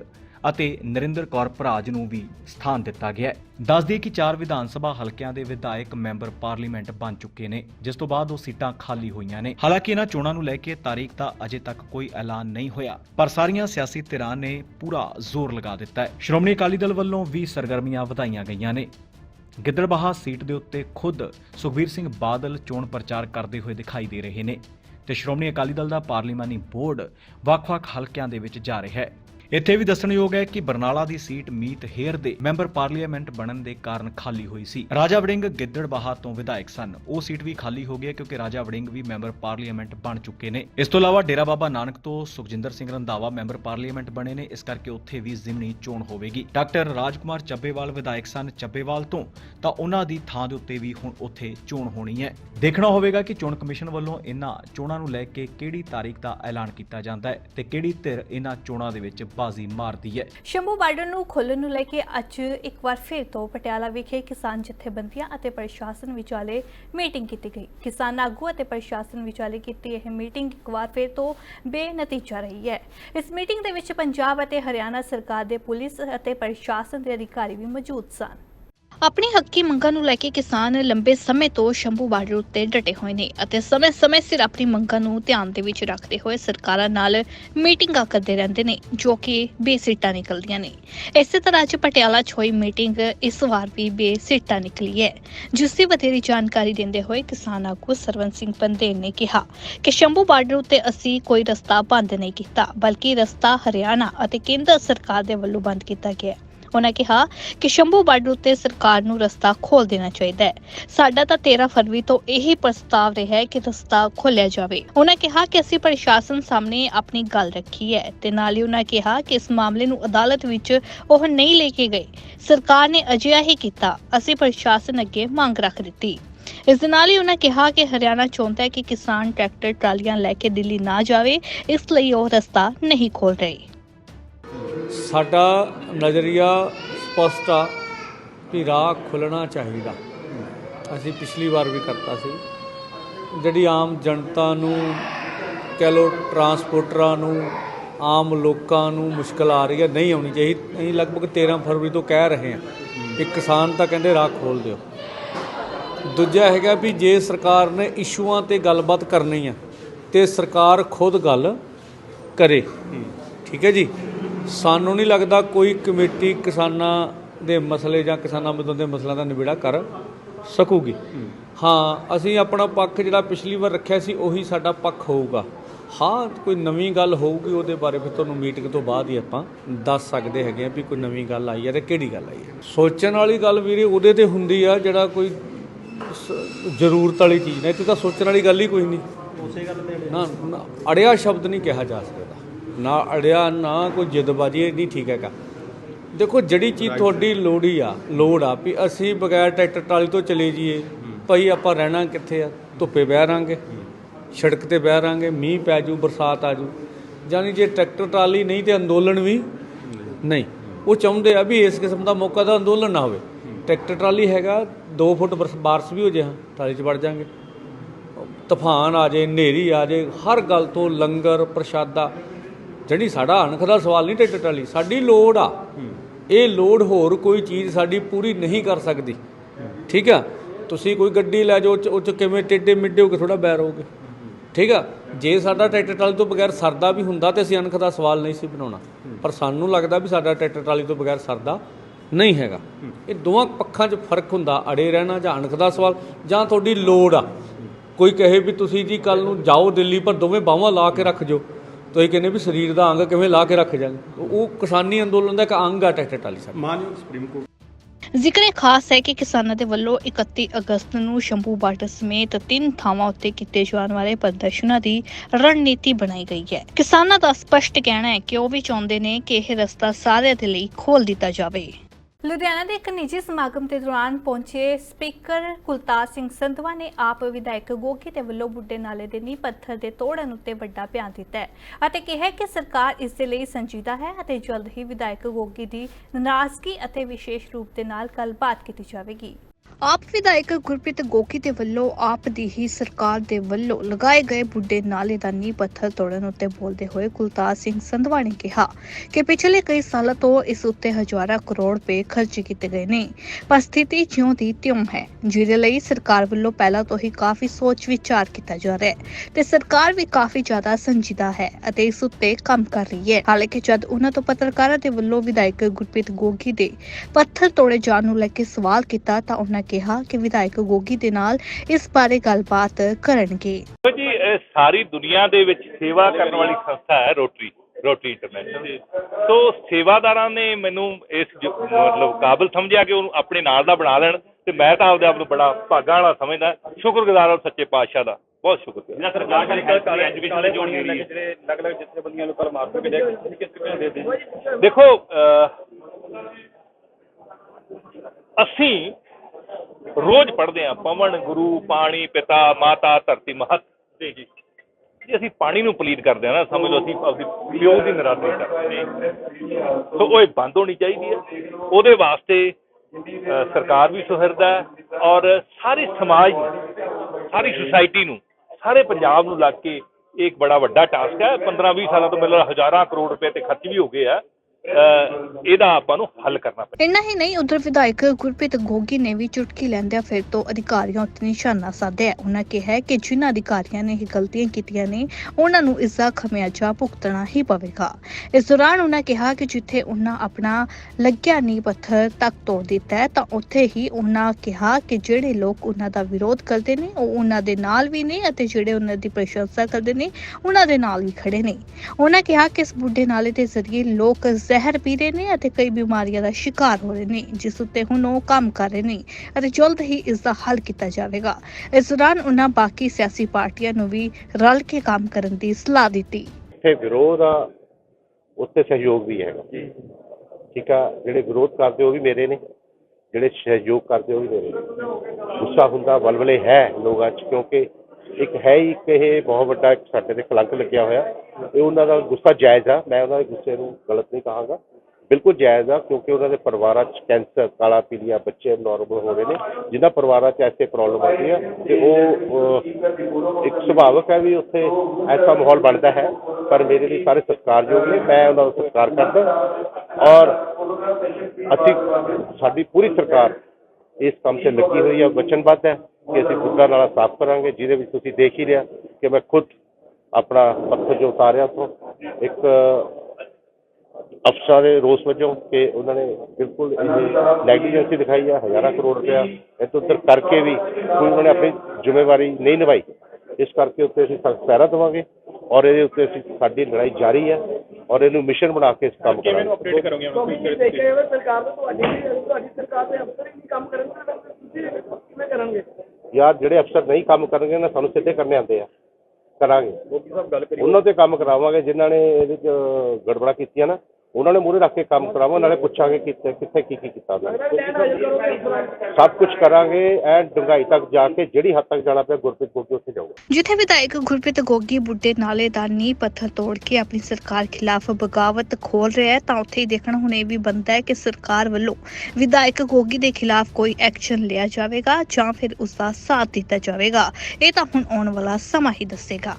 ਅਤੇ ਨਰਿੰਦਰ ਕੌਰ ਭਰਾਜ ਨੂੰ ਵੀ ਸਥਾਨ ਦਿੱਤਾ ਗਿਆ ਹੈ। ਦੱਸ ਦਈਏ ਕਿ ਚਾਰ ਵਿਧਾਨ ਸਭਾ ਹਲਕਿਆਂ ਦੇ ਵਿਧਾਇਕ ਮੈਂਬਰ ਪਾਰਲੀਮੈਂਟ ਬਣ ਚੁੱਕੇ ਨੇ, ਜਿਸ ਤੋਂ ਬਾਅਦ ਉਹ ਸੀਟਾਂ ਖਾਲੀ ਹੋਈਆਂ ਨੇ। ਹਾਲਾਂਕਿ ਇਹਨਾਂ ਚੋਣਾਂ ਨੂੰ ਲੈ ਕੇ ਤਾਰੀਖ ਦਾ ਅਜੇ ਤੱਕ ਕੋਈ ਐਲਾਨ ਨਹੀਂ ਹੋਇਆ, ਪਰ ਸਾਰੀਆਂ ਸਿਆਸੀ ਧਿਰਾਂ ਨੇ ਪੂਰਾ ਜ਼ੋਰ ਲਗਾ ਦਿੱਤਾ ਹੈ। ਸ਼੍ਰੋਮਣੀ ਅਕਾਲੀ ਦਲ ਵੱਲੋਂ ਵੀ ਸਰਗਰਮੀਆਂ ਵਧਾਈਆਂ ਗਈਆਂ ਨੇ। ਗਿੱਦੜਬਾਹਾ ਸੀਟ ਦੇ ਉੱਤੇ ਖੁਦ ਸੁਖਬੀਰ ਸਿੰਘ ਬਾਦਲ ਚੋਣ ਪ੍ਰਚਾਰ ਕਰਦੇ ਹੋਏ ਦਿਖਾਈ ਦੇ ਰਹੇ ਨੇ ਤੇ ਸ਼੍ਰੋਮਣੀ ਅਕਾਲੀ ਦਲ ਦਾ ਪਾਰਲੀਮਾਨੀ ਬੋਰਡ ਵੱਖ-ਵੱਖ ਹਲਕਿਆਂ ਦੇ ਵਿੱਚ ਜਾ ਰਿਹਾ ਹੈ। ਇੱਥੇ ਵੀ ਦੱਸਣਯੋਗ ਹੈ ਕਿ ਬਰਨਾਲਾ ਦੀ ਸੀਟ ਮੀਤ ਹੇਰ ਦੇ ਮੈਂਬਰ ਪਾਰਲੀਮੈਂਟ ਬਣਨ ਦੇ ਕਾਰਨ ਖਾਲੀ ਹੋਈ ਸੀ। ਰਾਜਾ ਵੜਿੰਗ ਗਿੱਦੜਬਾਹਾ ਤੋਂ ਵਿਧਾਇਕ ਸਨ। ਉਹ ਸੀਟ ਵੀ ਖਾਲੀ ਹੋ ਗਈ ਹੈ ਕਿਉਂਕਿ ਰਾਜਾ ਵੜਿੰਗ ਵੀ ਮੈਂਬਰ ਪਾਰਲੀਮੈਂਟ ਬਣ ਚੁੱਕੇ ਨੇ। ਇਸ ਤੋਂ ਇਲਾਵਾ ਡੇਰਾ ਬਾਬਾ ਨਾਨਕ ਤੋਂ ਸੁਖਜਿੰਦਰ ਸਿੰਘ ਰੰਧਾਵਾ ਮੈਂਬਰ ਪਾਰਲੀਮੈਂਟ ਬਣੇ ਨੇ। ਇਸ ਕਰਕੇ ਉੱਥੇ ਵੀ ਜ਼ਿਮਨੀ ਚੋਣ ਹੋਵੇਗੀ। ਡਾਕਟਰ ਰਾਜਕੁਮਾਰ ਚੱਬੇਵਾਲ ਵਿਧਾਇਕ ਸਨ ਚੱਬੇਵਾਲ ਤੋਂ। ਤਾਂ ਉਹਨਾਂ ਦੀ ਥਾਂ ਦੇ ਉੱਤੇ ਵੀ ਹੁਣ ਉੱਥੇ ਚੋਣ ਹੋਣੀ ਹੈ। ਦੇਖਣਾ ਹੋਵੇਗਾ ਕਿ ਚੋਣ ਕਮਿਸ਼ਨ ਵੱਲੋਂ ਇਹਨਾਂ ਚੋਣਾਂ ਨੂੰ ਲੈ ਕੇ ਕਿਹੜੀ ਤਾਰੀਖ ਦਾ ਐਲਾਨ ਕੀਤਾ ਜਾਂਦਾ ਹੈ ਤੇ ਕਿਹੜੀ ਧਿਰ ਇਹਨਾਂ ਚੋਣਾਂ ਦੇ ਵਿੱਚ ਬਾਜ਼ੀ ਮਾਰਦੀ ਹੈ। ਸ਼ੰਭੂ ਬਾਰਡਰ ਨੂੰ ਖੋਲ੍ਹਣ ਨੂੰ ਲੈ ਕੇ ਅੱਜ ਇੱਕ ਵਾਰ ਫਿਰ ਤੋਂ ਪਟਿਆਲਾ ਵਿਖੇ ਕਿਸਾਨ ਜਥੇਬੰਦੀਆਂ ਅਤੇ ਪ੍ਰਸ਼ਾਸਨ ਵਿਚਾਲੇ ਮੀਟਿੰਗ ਕੀਤੀ ਗਈ। ਕਿਸਾਨ ਆਗੂ ਅਤੇ ਪ੍ਰਸ਼ਾਸਨ ਵਿਚਾਲੇ ਕੀਤੀ ਇਹ ਮੀਟਿੰਗ ਇੱਕ ਵਾਰ ਫਿਰ ਤੋਂ ਬੇਨਤੀਜਾ ਰਹੀ ਹੈ। ਇਸ ਮੀਟਿੰਗ ਦੇ ਵਿੱਚ ਪੰਜਾਬ ਅਤੇ ਹਰਿਆਣਾ ਸਰਕਾਰ ਦੇ ਪੁਲਿਸ ਅਤੇ ਪ੍ਰਸ਼ਾਸਨ ਦੇ ਅਧਿਕਾਰੀ ਵੀ ਮੌਜੂਦ ਸਨ। ਆਪਣੀ ਹੱਕੀ ਮੰਗਾਂ ਨੂੰ ਲੈ ਕੇ ਕਿਸਾਨ ਲੰਬੇ ਸਮੇਂ ਤੋਂ ਸ਼ੰਭੂ ਬਾਰਡਰ ਉੱਤੇ ਡਟੇ ਹੋਏ ਨੇ ਅਤੇ ਸਮੇਂ-ਸਮੇਂ ਸਿਰ ਆਪਣੀ ਮੰਗਾਂ ਨੂੰ ਧਿਆਨ ਦੇ ਵਿੱਚ ਰੱਖਦੇ ਹੋਏ ਸਰਕਾਰਾਂ ਨਾਲ ਮੀਟਿੰਗਾਂ ਕਰਦੇ ਰਹਿੰਦੇ ਨੇ, ਜੋ ਕਿ ਬੇਸਿੱਟਾ ਨਿਕਲਦੀਆਂ ਨੇ। ਇਸੇ ਤਰ੍ਹਾਂ ਅੱਜ ਪਟਿਆਲਾ 'ਚ ਹੋਈ ਮੀਟਿੰਗ ਇਸ ਵਾਰ ਵੀ ਬੇਸਿੱਟਾ ਨਿਕਲੀ ਹੈ। ਜਿਸ ਦੀ ਵਧੇਰੀ ਜਾਣਕਾਰੀ ਦਿੰਦੇ ਹੋਏ ਕਿਸਾਨ ਆਗੂ ਸਰਵਨ ਸਿੰਘ ਪੰਦੇਰ ਨੇ ਕਿਹਾ ਕਿ ਸ਼ੰਭੂ ਬਾਰਡਰ ਉੱਤੇ ਅਸੀਂ ਕੋਈ ਰਸਤਾ ਬੰਦ ਨਹੀਂ ਕੀਤਾ, ਬਲਕਿ ਰਸਤਾ ਹਰਿਆਣਾ ਅਤੇ ਕੇਂਦਰ ਸਰਕਾਰ ਦੇ ਵੱਲੋਂ ਬੰਦ ਕੀਤਾ ਗਿਆ ਹੈ। ਉਹਨਾਂ ਕਿਹਾ ਕਿ ਸ਼ੰਭੂ ਬਾਰਡਰ ਉੱਤੇ ਸਰਕਾਰ ਨੂੰ ਰਸਤਾ ਖੋਲ ਦੇਣਾ ਚਾਹੀਦਾ ਹੈ। ਸਾਡਾ ਤਾਂ 13 ਫਰਵਰੀ ਤੋਂ ਇਹੀ ਪ੍ਰਸਤਾਵ ਰਿਹਾ ਹੈ ਕਿ ਰਸਤਾ ਖੋਲਿਆ ਜਾਵੇ। ਉਹਨਾਂ ਕਿਹਾ ਕਿ ਅਸੀਂ ਪ੍ਰਸ਼ਾਸਨ ਸਾਹਮਣੇ ਆਪਣੀ ਗੱਲ ਰੱਖੀ ਹੈ ਤੇ ਨਾਲ ਹੀ ਉਹਨਾਂ ਕਿਹਾ ਕਿ ਇਸ ਮਾਮਲੇ ਨੂੰ ਅਦਾਲਤ ਵਿੱਚ ਉਹ ਨਹੀਂ ਲੈ ਕੇ ਗਏ। ਸਰਕਾਰ ਨੇ ਅਜਿਹਾ ਹੀ ਕੀਤਾ। ਅਸੀਂ ਪ੍ਰਸ਼ਾਸਨ ਅੱਗੇ ਮੰਗ ਰੱਖ ਦਿੱਤੀ। ਇਸ ਦੇ ਨਾਲ ਹੀ ਉਹਨਾਂ ਕਿਹਾ ਕਿ ਹਰਿਆਣਾ ਚਾਹੁੰਦਾ ਹੈ ਕਿ ਕਿਸਾਨ ਟਰੈਕਟਰ ਟਰਾਲੀਆਂ ਲੈ ਕੇ ਦਿੱਲੀ ਨਾ ਜਾਵੇ। ਇਸ ਲਈ ਉਹ ਰਸਤਾ ਨਹੀਂ ਖੋਲ ਰਹੇ। ਸਾਡਾ ਨਜ਼ਰੀਆ ਸਪਸ਼ਟ ਆ ਕਿ ਰਾਹ ਖੁੱਲਣਾ ਚਾਹੀਦਾ। ਅਸੀਂ ਪਿਛਲੀ ਵਾਰ ਵੀ ਕਰਤਾ ਸੀ। ਜਿਹੜੀ ਆਮ ਜਨਤਾ ਨੂੰ, ਕਹਿ ਲਓ ਟਰਾਂਸਪੋਰਟਰਾਂ ਨੂੰ, ਆਮ ਲੋਕਾਂ ਨੂੰ ਮੁਸ਼ਕਲ ਆ ਰਹੀ ਹੈ, ਨਹੀਂ ਆਉਣੀ ਚਾਹੀਦੀ। ਅਸੀਂ ਲਗਭਗ 13 ਫਰਵਰੀ ਤੋਂ ਕਹਿ ਰਹੇ ਹਾਂ ਕਿ ਕਿਸਾਨ ਤਾਂ ਕਹਿੰਦੇ ਰਾਹ ਖੋਲ ਦਿਓ। ਦੂਜਾ ਹੈਗਾ ਵੀ ਜੇ ਸਰਕਾਰ ਨੇ ਇਸ਼ੂਆਂ ਤੇ ਗੱਲਬਾਤ ਕਰਨੀ ਆ ਤੇ ਸਰਕਾਰ ਖੁਦ ਗੱਲ ਕਰੇ। ਠੀਕ ਹੈ ਜੀ? ਸਾਨੂੰ ਨਹੀਂ ਲੱਗਦਾ ਕੋਈ ਕਮੇਟੀ ਕਿਸਾਨਾਂ ਦੇ ਮਸਲੇ ਜਾਂ ਕਿਸਾਨਾਂ ਮਜ਼ਦੂਰਾਂ ਦੇ ਮਸਲਿਆਂ ਦਾ ਨਿਬੇੜਾ ਕਰ ਸਕੂਗੀ। ਹਾਂ। ਅਸੀਂ ਆਪਣਾ ਪੱਖ ਜਿਹੜਾ ਪਿਛਲੀ ਵਾਰ ਰੱਖਿਆ ਸੀ ਉਹੀ ਸਾਡਾ ਪੱਖ ਹੋਊਗਾ। ਹਾਂ ਕੋਈ ਨਵੀਂ ਗੱਲ ਹੋਊਗੀ ਉਹਦੇ ਬਾਰੇ ਫਿਰ ਤੁਹਾਨੂੰ ਮੀਟਿੰਗ ਤੋਂ ਬਾਅਦ ਹੀ ਆਪਾਂ ਦੱਸ ਸਕਦੇ ਹੈਗੇ ਆ ਵੀ ਕੋਈ ਨਵੀਂ ਗੱਲ ਆਈ ਹੈ ਤੇ ਕਿਹੜੀ ਗੱਲ ਆਈ ਹੈ। ਸੋਚਣ ਵਾਲੀ ਗੱਲ ਵੀਰੇ ਉਹਦੇ ਤੇ ਹੁੰਦੀ ਆ ਜਿਹੜਾ ਕੋਈ ਜ਼ਰੂਰਤ ਵਾਲੀ ਚੀਜ਼ ਨੇ ਇੱਥੇ ਤਾਂ ਸੋਚਣ ਵਾਲੀ ਗੱਲ ਹੀ ਕੋਈ ਨਹੀਂ। ਉਸੇ ਗੱਲ ਤੇ ਨਾ, ਅੜਿਆ ਸ਼ਬਦ ਨਹੀਂ ਕਿਹਾ ਜਾ ਸਕਦਾ। ਨਾ ਅੜਿਆ ਨਾ ਕੋਈ ਜਿੱਦਬਾਜ਼ੀ ਇਹ ਨਹੀਂ ਠੀਕ ਹੈਗਾ। ਦੇਖੋ ਜਿਹੜੀ ਚੀਜ਼ ਤੁਹਾਡੀ ਲੋੜੀ ਆ ਲੋੜ ਆ ਵੀ ਅਸੀਂ ਬਗੈਰ ਟਰੈਕਟਰ ਟਰਾਲੀ ਤੋਂ ਚਲੇ ਜਾਈਏ ਭਾਈ ਆਪਾਂ ਰਹਿਣਾ ਕਿੱਥੇ ਆ? ਧੁੱਪੇ ਬਹਿ ਰਾਂਗੇ ਸੜਕ ਤੇ ਬਹਿ ਰਾਂਗੇ ਮੀਂਹ ਪੈ ਜੂ ਬਰਸਾਤ ਆ ਜੂ ਜਾਨੀ ਜੇ ਟਰੈਕਟਰ ਟਰਾਲੀ ਨਹੀਂ ਤੇ ਅੰਦੋਲਨ ਵੀ ਨਹੀਂ। ਉਹ ਚਾਹੁੰਦੇ ਆ ਵੀ ਇਸ ਕਿਸਮ ਦਾ ਮੌਕਾ ਦਾ ਅੰਦੋਲਨ ਨਾ ਹੋਵੇ। ਟਰੈਕਟਰ ਟਰਾਲੀ ਹੈਗਾ 2 ਫੁੱਟ ਬਰਸ- ਬਾਰਿਸ਼ ਵੀ ਹੋ ਜੇ ਟਰਾਲੀ 'ਚ ਵੜ ਜਾਾਂਗੇ। ਤੂਫਾਨ ਆ ਜੇ ਹਨੇਰੀ ਆ ਜੇ ਹਰ ਗੱਲ ਤੋਂ ਲੰਗਰ ਪ੍ਰਸ਼ਾਦਾ ਜਿਹੜੀ ਸਾਡਾ ਅਣਖ ਦਾ ਸਵਾਲ ਨਹੀਂ ਟਰੈਕਟਰ ਟਰਾਲੀ ਸਾਡੀ ਲੋੜ ਆ। ਇਹ ਲੋੜ ਹੋਰ ਕੋਈ ਚੀਜ਼ ਸਾਡੀ ਪੂਰੀ ਨਹੀਂ ਕਰ ਸਕਦੀ। ਠੀਕ ਆ? ਤੁਸੀਂ ਕੋਈ ਗੱਡੀ ਲੈ ਜਾਓ, ਉਹ 'ਚ- ਉਹ ਚ ਕਿਵੇਂ ਟੇਡੇ ਮਿੱਡੇ ਹੋ ਕੇ ਥੋੜਾ ਬੈਰ ਹੋ ਹੋਗੇ। ਠੀਕ ਆ? ਜੇ ਸਾਡਾ ਟਰੈਕਟਰ ਟਰਾਲੀ ਤੋਂ ਬਗੈਰ ਸਰਦਾ ਵੀ ਹੁੰਦਾ ਤੇ ਅਸੀਂ ਅਣਖ ਦਾ ਸਵਾਲ ਨਹੀਂ ਸੀ ਬਣਾਉਣਾ। ਪਰ ਸਾਨੂੰ ਲੱਗਦਾ ਵੀ ਸਾਡਾ ਟਰੈਕਟਰ ਟਰਾਲੀ ਤੋਂ ਬਗੈਰ ਸਰਦਾ ਨਹੀਂ ਹੈਗਾ। ਇਹ ਦੋਵਾਂ ਪੱਖਾਂ 'ਚ ਫ਼ਰਕ ਹੁੰਦਾ, ਅੜੇ ਰਹਿਣਾ ਜਾਂ ਅਣਖ ਦਾ ਸਵਾਲ, ਜਾਂ ਤੁਹਾਡੀ ਲੋੜ ਆ। ਕੋਈ ਕਹੇ ਵੀ ਤੁਸੀਂ ਜੀ ਕੱਲ ਨੂੰ ਜਾਓ ਦਿੱਲੀ, ਪਰ ਦੋਵੇਂ ਬਾਹਾਂ ਲਾ ਕੇ ਰੱਖ ਜੋ ਤੁਸੀਂ ਕਹਿੰਦੇ ਵੀ ਸਰੀਰ ਦਾ ਅੰਗ ਕਿਵੇਂ ਲਾ ਕੇ ਰੱਖ ਜਾਂਗੇ ਉਹ ਕਿਸਾਨੀ ਅੰਦੋਲਨ ਦਾ ਇੱਕ ਅੰਗ ਆ ਟਰੈਕਟਰ ਟਰਾਲੀ ਸਾਡਾ ਜ਼ਿਕਰ ਖਾਸ ਹੈ ਕਿ ਕਿਸਾਨਾਂ ਦੇ ਵੱਲੋਂ 31 ਅਗਸਤ ਨੂੰ ਸ਼ੰਭੂ ਬਾਰਡਰ ਸਮੇਤ ਤਿੰਨ ਥਾਵਾਂ ਉੱਤੇ ਕੀਤੇ ਜਾਣ ਵਾਲੇ ਪ੍ਰਦਰਸ਼ਨਾਂ ਦੀ ਰਣਨੀਤੀ ਬਣਾਈ ਗਈ ਹੈ। ਕਿਸਾਨਾਂ ਦਾ ਸਪਸ਼ਟ ਕਹਿਣਾ ਹੈ ਕਿ ਉਹ ਵੀ ਚਾਹੁੰਦੇ ਨੇ ਕਿ ਇਹ ਰਸਤਾ ਸਾਰਿਆਂ ਦੇ ਲਈ ਖੋਲ ਦਿੱਤਾ ਜਾਵੇ। ਲੁਧਿਆਣਾ ਦੇ ਇੱਕ ਨਿੱਜੀ ਸਮਾਗਮ ਦੇ ਦੌਰਾਨ ਪਹੁੰਚੇ ਸਪੀਕਰ ਕੁਲਤਾਰ ਸਿੰਘ ਸੰਧਵਾ ਨੇ ਆਪ ਵਿਧਾਇਕ ਗੋਗੀ ਦੇ ਵੱਲੋਂ ਬੁੱਢੇ ਨਾਲੇ ਦੇ ਨੀਂਹ ਪੱਥਰ ਦੇ ਤੋੜਨ ਉੱਤੇ ਵੱਡਾ ਬਿਆਨ ਦਿੱਤਾ ਹੈ ਅਤੇ ਕਿਹਾ ਕਿ ਸਰਕਾਰ ਇਸ ਦੇ ਲਈ ਸੰਜੀਦਾ ਹੈ ਅਤੇ ਜਲਦ ਹੀ ਵਿਧਾਇਕ ਗੋਗੀ ਦੀ ਨਾਰਾਜ਼ਗੀ ਅਤੇ ਵਿਸ਼ੇਸ਼ ਰੂਪ ਦੇ ਨਾਲ ਗੱਲਬਾਤ ਕੀਤੀ ਜਾਵੇਗੀ। ਆਪ ਵਿਧਾਇਕ ਗੁਰਪ੍ਰੀਤ ਗੋਗੀ ਦੇ ਵੱਲੋਂ ਆਪ ਦੀ ਹੀ ਸਰਕਾਰ ਦੇ ਵੱਲੋਂ ਲਗਾਏ ਗਏ ਬੁੱਢੇ ਨਾਲੇ ਦਾ ਨੀਂਹ ਪੱਥਰ ਤੋੜਨ ਉੱਤੇ ਬੋਲਦੇ ਹੋਏ ਕੁਲਤਾਰ ਸਿੰਘ ਸੰਧਵਾ ਨੇ ਕਿਹਾ ਕਿ ਪਿਛਲੇ ਕਈ ਸਾਲਾਂ ਤੋਂ ਇਸ ਉੱਤੇ ਹਜ਼ਾਰਾਂ ਕਰੋੜ ਰੁਪਏ ਖਰਚ ਕੀਤੇ ਗਏ ਨੇ, ਪਰ ਸਥਿਤੀ ਜਿਉਂ ਦੀ ਤਿਉਂ ਹੈ, ਜਿਹਦੇ ਲਈ ਸਰਕਾਰ ਵੱਲੋਂ ਪਹਿਲਾਂ ਤੋਂ ਹੀ ਕਾਫੀ ਸੋਚ ਵਿਚਾਰ ਕੀਤਾ ਜਾ ਰਿਹਾ ਹੈ ਤੇ ਸਰਕਾਰ ਵੀ ਕਾਫੀ ਜ਼ਿਆਦਾ ਸੰਜੀਦਾ ਹੈ ਅਤੇ ਇਸ ਉੱਤੇ ਕੰਮ ਕਰ ਰਹੀ ਹੈ। ਹਾਲਾਂਕਿ ਜਦ ਉਹਨਾਂ ਤੋਂ ਪੱਤਰਕਾਰਾਂ ਦੇ ਵੱਲੋਂ ਵਿਧਾਇਕ ਗੁਰਪ੍ਰੀਤ ਗੋਗੀ ਦੇ ਪੱਥਰ ਤੋੜੇ ਜਾਣ ਨੂੰ ਲੈ ਕੇ ਸਵਾਲ ਕੀਤਾ ਤਾਂ ਉਹਨਾਂ ਕਿਹਾ ਕਿ ਵਿਧਾਇਕ ਗੋਗੀ ਦੇ ਨਾਲ ਇਸ ਬਾਰੇ ਗੱਲਬਾਤ ਕਰਨਗੇ। ਜੀ ਇਹ ਸਾਰੀ ਦੁਨੀਆ ਦੇ ਵਿੱਚ ਸੇਵਾ ਕਰਨ ਵਾਲੀ ਸੰਸਥਾ ਹੈ ਰੋਟਰੀ ਰੋਟਰੀ ਇੰਟਰਨੈਸ਼ਨਲ। ਸੋ ਸੇਵਾਦਾਰਾਂ ਨੇ ਮੈਨੂੰ ਇਸ ਜ- ਮਤਲਬ ਕਾਬਿਲ ਸਮਝਿਆ ਕਿ ਉਹਨੂੰ ਆਪਣੇ ਨਾਲ ਦਾ ਬਣਾ ਲੈਣ ਤੇ ਮੈਂ ਤਾਂ ਆਪਦੇ ਆਪ ਨੂੰ ਬੜਾ ਭਾਗਾਂ ਵਾਲਾ ਸਮਝਦਾ ਸ਼ੁਕਰਗੁਜ਼ਾਰ ਹਾਂ ਸੱਚੇ ਪਾਤਸ਼ਾਹ ਦਾ। ਬਹੁਤ ਸ਼ੁਕਰਗੁਜ਼ਾਰ ਜਿਹੜਾ ਸਰਕਾਰ ਕਾਲੇ ਐਜੂਕੇਸ਼ਨ ਜੋੜ ਗਈ ਜਿਹੜੇ ਅਲੱਗ-ਅਲੱਗ ਜਥੇਬੰਦੀਆਂ ਨੂੰ ਪਰਮਾਤਮਾ ਭੇਜਿਆ ਕਿਸ ਕਿਸ ਕਿਸ ਦੇ ਦੇ ਦੇਖੋ ਅਹ, ਅਸੀਂ ਰੋਜ਼ ਪੜ੍ਹਦੇ ਹਾਂ, ਪਵਨ, ਗੁਰੂ, ਪਾਣੀ, ਪਿਤਾ, ਮਾਤਾ, ਧਰਤੀ, ਮਹਤ। ਜੀ ਜੀ। ਜੇ ਅਸੀਂ ਪਾਣੀ ਨੂੰ ਪਲੀਟ ਕਰਦੇ ਹਾਂ ਨਾ, ਸਮਝ ਲਓ ਅਸੀਂ ਆਪਦੀ ਪਿਓ ਦੀ ਨਰਾਦਰੀ ਕਰਦੇ ਸੋ ਉਹ ਇਹ ਬੰਦ ਹੋਣੀ ਚਾਹੀਦੀ ਹੈ। ਉਹਦੇ ਵਾਸਤੇ ਸਰਕਾਰ ਵੀ ਸੁਹਿਰਦਾ ਔਰ ਸਾਰੇ ਸਮਾਜ ਨੂੰ, ਸਾਰੀ ਸੁਸਾਇਟੀ ਨੂੰ, ਸਾਰੇ ਪੰਜਾਬ ਨੂੰ ਲੱਗ ਕੇ ਇਹ ਇੱਕ ਬੜਾ ਵੱਡਾ ਟਾਸਕ ਹੈ। 15 20 ਸਾਲਾਂ ਤੋਂ ਪਹਿਲਾਂ ਹਜ਼ਾਰਾਂ ਕਰੋੜ ਰੁਪਏ ਤੇ ਖਰਚ ਵੀ ਹੋ ਗਏ ਆ। ਇਹਦਾ ਆਪਾਂ ਨੂੰ ਹੱਲ ਕਰਨਾ ਪਏਗਾ। ਇੰਨਾ ਹੀ ਨਹੀਂ, ਉਧਰ ਵਿਧਾਇਕ ਗੁਰਪ੍ਰੀਤ ਗੋਗੀ ਨੇ ਵੀ ਚੁਟਕੀ ਲੈਂਦਿਆਂ ਫਿਰ ਤੋਂ ਅਧਿਕਾਰੀਆਂ ਉੱਤੇ ਨਿਸ਼ਾਨਾ ਸਾਧਿਆ ਉਹਨਾਂ ਕਿਹਾ ਕਿ ਜਿਨ੍ਹਾਂ ਅਧਿਕਾਰੀਆਂ ਨੇ ਇਹ ਗਲਤੀਆਂ ਕੀਤੀਆਂ ਨੇ, ਉਹਨਾਂ ਨੂੰ ਇਸ ਦਾ ਖਮਿਆਜਾ ਭੁਗਤਣਾ ਹੀ ਪਵੇਗਾ। ਇਸ ਦੌਰਾਨ ਉਹਨਾਂ ਕਿਹਾ ਕਿ ਜਿੱਥੇ ਉਹਨਾਂ ਆਪਣਾ ਲੱਗਿਆ ਨੀਂਹ ਪੱਥਰ ਤੱਕ ਤੋੜ ਦਿੱਤਾ ਹੈ, ਤਾਂ ਉੱਥੇ ਹੀ ਉਹਨਾਂ ਕਿਹਾ ਕਿ ਜਿਹੜੇ ਲੋਕ ਉਹਨਾਂ ਦਾ ਵਿਰੋਧ ਕਰਦੇ ਨੇ, ਉਹ ਉਹਨਾਂ ਦੇ ਨਾਲ ਵੀ ਨੇ ਅਤੇ ਜਿਹੜੇ ਉਹਨਾਂ ਦੀ ਪ੍ਰਸ਼ੰਸਾ ਕਰਦੇ ਨੇ, ਉਹਨਾਂ ਦੇ ਨਾਲ ਵੀ ਖੜੇ ਨੇ। ਉਹਨਾਂ ਕਿਹਾ ਕਿ ਇਸ ਬੁੱਢੇ ਨਾਲੇ ਦੇ ਜ਼ਰੀਏ ਲੋਕ ਜ਼ਹਿਰ ਪੀ ਰਹੇ ਨੇ ਅਤੇ ਕਈ ਬਿਮਾਰੀਆਂ ਦਾ ਸ਼ਿਕਾਰ ਹੋ ਰਹੇ ਨੇ ਜਿਸ ਉੱਤੇ ਹੁਣ ਉਹ ਕੰਮ ਕਰ ਰਹੇ ਨੇ ਅਤੇ ਜਲਦ ਹੀ ਇਸ ਦਾ ਹੱਲ ਕੀਤਾ ਜਾਵੇਗਾ। ਇਸ ਦੌਰਾਨ ਉਹਨਾਂ ਬਾਕੀ ਸਿਆਸੀ ਪਾਰਟੀਆਂ ਨੂੰ ਵੀ ਰਲ ਕੇ ਕੰਮ ਕਰਨ ਦੀ ਸਲਾਹ ਦਿੱਤੀ। ਜਿੱਥੇ ਵਿਰੋਧ ਆ ਉੱਥੇ ਸਹਿਯੋਗ ਵੀ ਹੈਗਾ। ਠੀਕ ਆ ਜਿਹੜੇ ਵਿਰੋਧ ਕਰਦੇ ਉਹ ਵੀ ਮੇਰੇ ਨੇ ਜਿਹੜੇ ਸਹਿਯੋਗ ਕਰਦੇ ਉਹ ਵੀ ਮੇਰੇ ਨੇ। ਗੁੱਸਾ ਹੁੰਦਾ ਬਲਬਲੇ ਹੈ ਲੋਕਾਂ 'ਚ ਕਿਉਂਕਿ ਇੱਕ ਹੈ ਹੀ ਇੱਕ ਇਹ ਬਹੁਤ ਵੱਡਾ ਸਾਡੇ ਤੇ ਕਲੰਕ ਲੱਗਿਆ ਹੋਇਆ। ਇਹ ਉਹਨਾਂ ਦਾ ਗੁੱਸਾ ਜਾਇਜ਼ ਆ। ਮੈਂ ਉਹਨਾਂ ਦੇ ਗੁੱਸੇ ਨੂੰ ਗਲਤ ਨਹੀਂ ਕਹਾਂਗਾ। ਬਿਲਕੁਲ ਜਾਇਜ਼ ਆ, ਕਿਉਂਕਿ ਉਹਨਾਂ ਦੇ ਪਰਿਵਾਰਾਂ 'ਚ ਕੈਂਸਰ, ਕਾਲਾ ਪੀਲੀਆ ਬੱਚੇ ਨੋਰਮਲ ਹੋ ਰਹੇ ਨੇ, ਜਿਨ੍ਹਾਂ ਪਰਿਵਾਰਾਂ 'ਚ ਐਸੇ ਪ੍ਰੋਬਲਮ ਆਉਂਦੀ ਆ ਤੇ ਉਹ ਇੱਕ ਸੁਭਾਵਕ ਹੈ ਵੀ ਉੱਥੇ ਐਸਾ ਮਾਹੌਲ ਬਣਦਾ ਹੈ। ਪਰ ਮੇਰੇ ਲਈ ਸਾਰੇ ਸਤਿਕਾਰਯੋਗ ਨੇ, ਮੈਂ ਉਹਨਾਂ ਦਾ ਸਤਿਕਾਰ ਕਰਦਾ। ਔਰ ਅਸੀਂ, ਸਾਡੀ ਪੂਰੀ ਸਰਕਾਰ ਇਸ ਕੰਮ 'ਤੇ ਲੱਗੀ ਹੋਈ ਹੈ ਵਚਨਬੱਧ ਹੈ ਕਿ ਅਸੀਂ ਬੁੱਢਾ ਨਾਲਾ ਸਾਫ਼ ਕਰਾਂਗੇ, ਜਿਹਦੇ ਵਿੱਚ ਤੁਸੀਂ ਦੇਖ ਹੀ ਲਿਆ ਕਿ ਮੈਂ ਖੁਦ ਆਪਣਾ ਪੱਥਰ ਜੋ ਉਤਾਰਿਆ ਤੋਂ ਇੱਕ ਅਫਸਰਾਂ ਦੇ ਰੋਸ ਵਜੋਂ ਕਿ ਉਹਨਾਂ ਨੇ ਬਿਲਕੁਲ ਇਹ ਨੈਗਲੀਜੈਂਸੀ ਦਿਖਾਈ ਆ ਹਜ਼ਾਰਾਂ ਕਰੋੜ ਰੁਪਇਆ ਇੱਧਰ ਉੱਧਰ ਕਰਕੇ ਵੀ ਕੋਈ ਉਹਨਾਂ ਨੇ ਆਪਣੀ ਜ਼ਿੰਮੇਵਾਰੀ ਨਹੀਂ ਨਿਭਾਈ। ਇਸ ਕਰਕੇ ਉੱਤੇ ਅਸੀਂ ਸਖਤ ਪਹਿਰਾ ਦੇਵਾਂਗੇ ਔਰ ਇਹਦੇ ਉੱਤੇ ਅਸੀਂ ਸਾਡੀ ਲੜਾਈ ਜਾਰੀ ਹੈ ਔਰ ਇਹਨੂੰ ਮਿਸ਼ਨ ਬਣਾ ਕੇ ਇਸ ਕੰਮ ਕਰਾਂਗੇ। ਅਪਡੇਟ ਕਰੋਗੇ ਯਾਰ ਜਿਹੜੇ ਅਫਸਰ ਨਹੀਂ ਕੰਮ ਕਰਨਗੇ ਨਾ ਸਾਨੂੰ ਸਿੱਧੇ ਕਰਨੇ ਆਉਂਦੇ ਆ। ਕਰਾਂਗੇ। ਉਹਨਾਂ ਤੇ ਕੰਮ ਕਰਾਵਾਂਗੇ ਜਿਨ੍ਹਾਂ ਨੇ ਇਹਦੇ ਚ ਗੜਬੜਾ ਕੀਤੀਆਂ ਨਾ। ਉਹਨਾਂ ਨੇ ਮੂਹਰੇ ਰੱਖ ਕੇ ਕੰਮ ਕਰਾਵਾਂ ਨਾਲੇ ਪੁੱਛਾਂਗੇ ਕਿੱਥੇ ਕਿੱਥੇ ਕੀ ਕੀ ਕੀਤਾ ਉਹਨਾਂ ਨੇ। ਸਭ ਕੁਝ ਕਰਾਂਗੇ ਐ ਡੰਗਾਈ ਤੱਕ ਜਾ ਕੇ ਜਿਹੜੀ ਹੱਦ ਤੱਕ ਜਾਣਾ ਪਿਆ ਗੁਰਪ੍ਰੀਤ ਗੋਗੀ ਉੱਥੇ ਜਾਊਗਾ। ਜਿੱਥੇ ਵਿਧਾਇਕ ਗੁਰਪ੍ਰੀਤ ਗੋਗੀ ਬੁੱਢੇ ਨਾਲੇ ਦਾ ਨੀਂਹ ਪੱਥਰ ਤੋੜ ਕੇ ਆਪਣੀ ਸਰਕਾਰ ਖਿਲਾਫ ਬਗਾਵਤ ਖੋਲ ਰਿਹਾ ਹੈ ਤਾਂ ਉੱਥੇ ਹੀ ਦੇਖਣਾ ਹੁਣ ਇਹ ਵੀ ਬਣਦਾ ਹੈ ਕਿ ਸਰਕਾਰ ਵੱਲੋਂ ਵਿਧਾਇਕ ਗੋਗੀ ਦੇ ਖਿਲਾਫ ਕੋਈ ਐਕਸ਼ਨ ਲਿਆ ਜਾਵੇਗਾ ਜਾਂ ਫਿਰ ਉਸ ਦਾ ਸਾਥ ਦਿੱਤਾ ਜਾਵੇਗਾ। ਇਹ ਤਾਂ ਹੁਣ ਆਉਣ ਵਾਲਾ ਸਮਾਂ ਹੀ ਦੱਸੇਗਾ।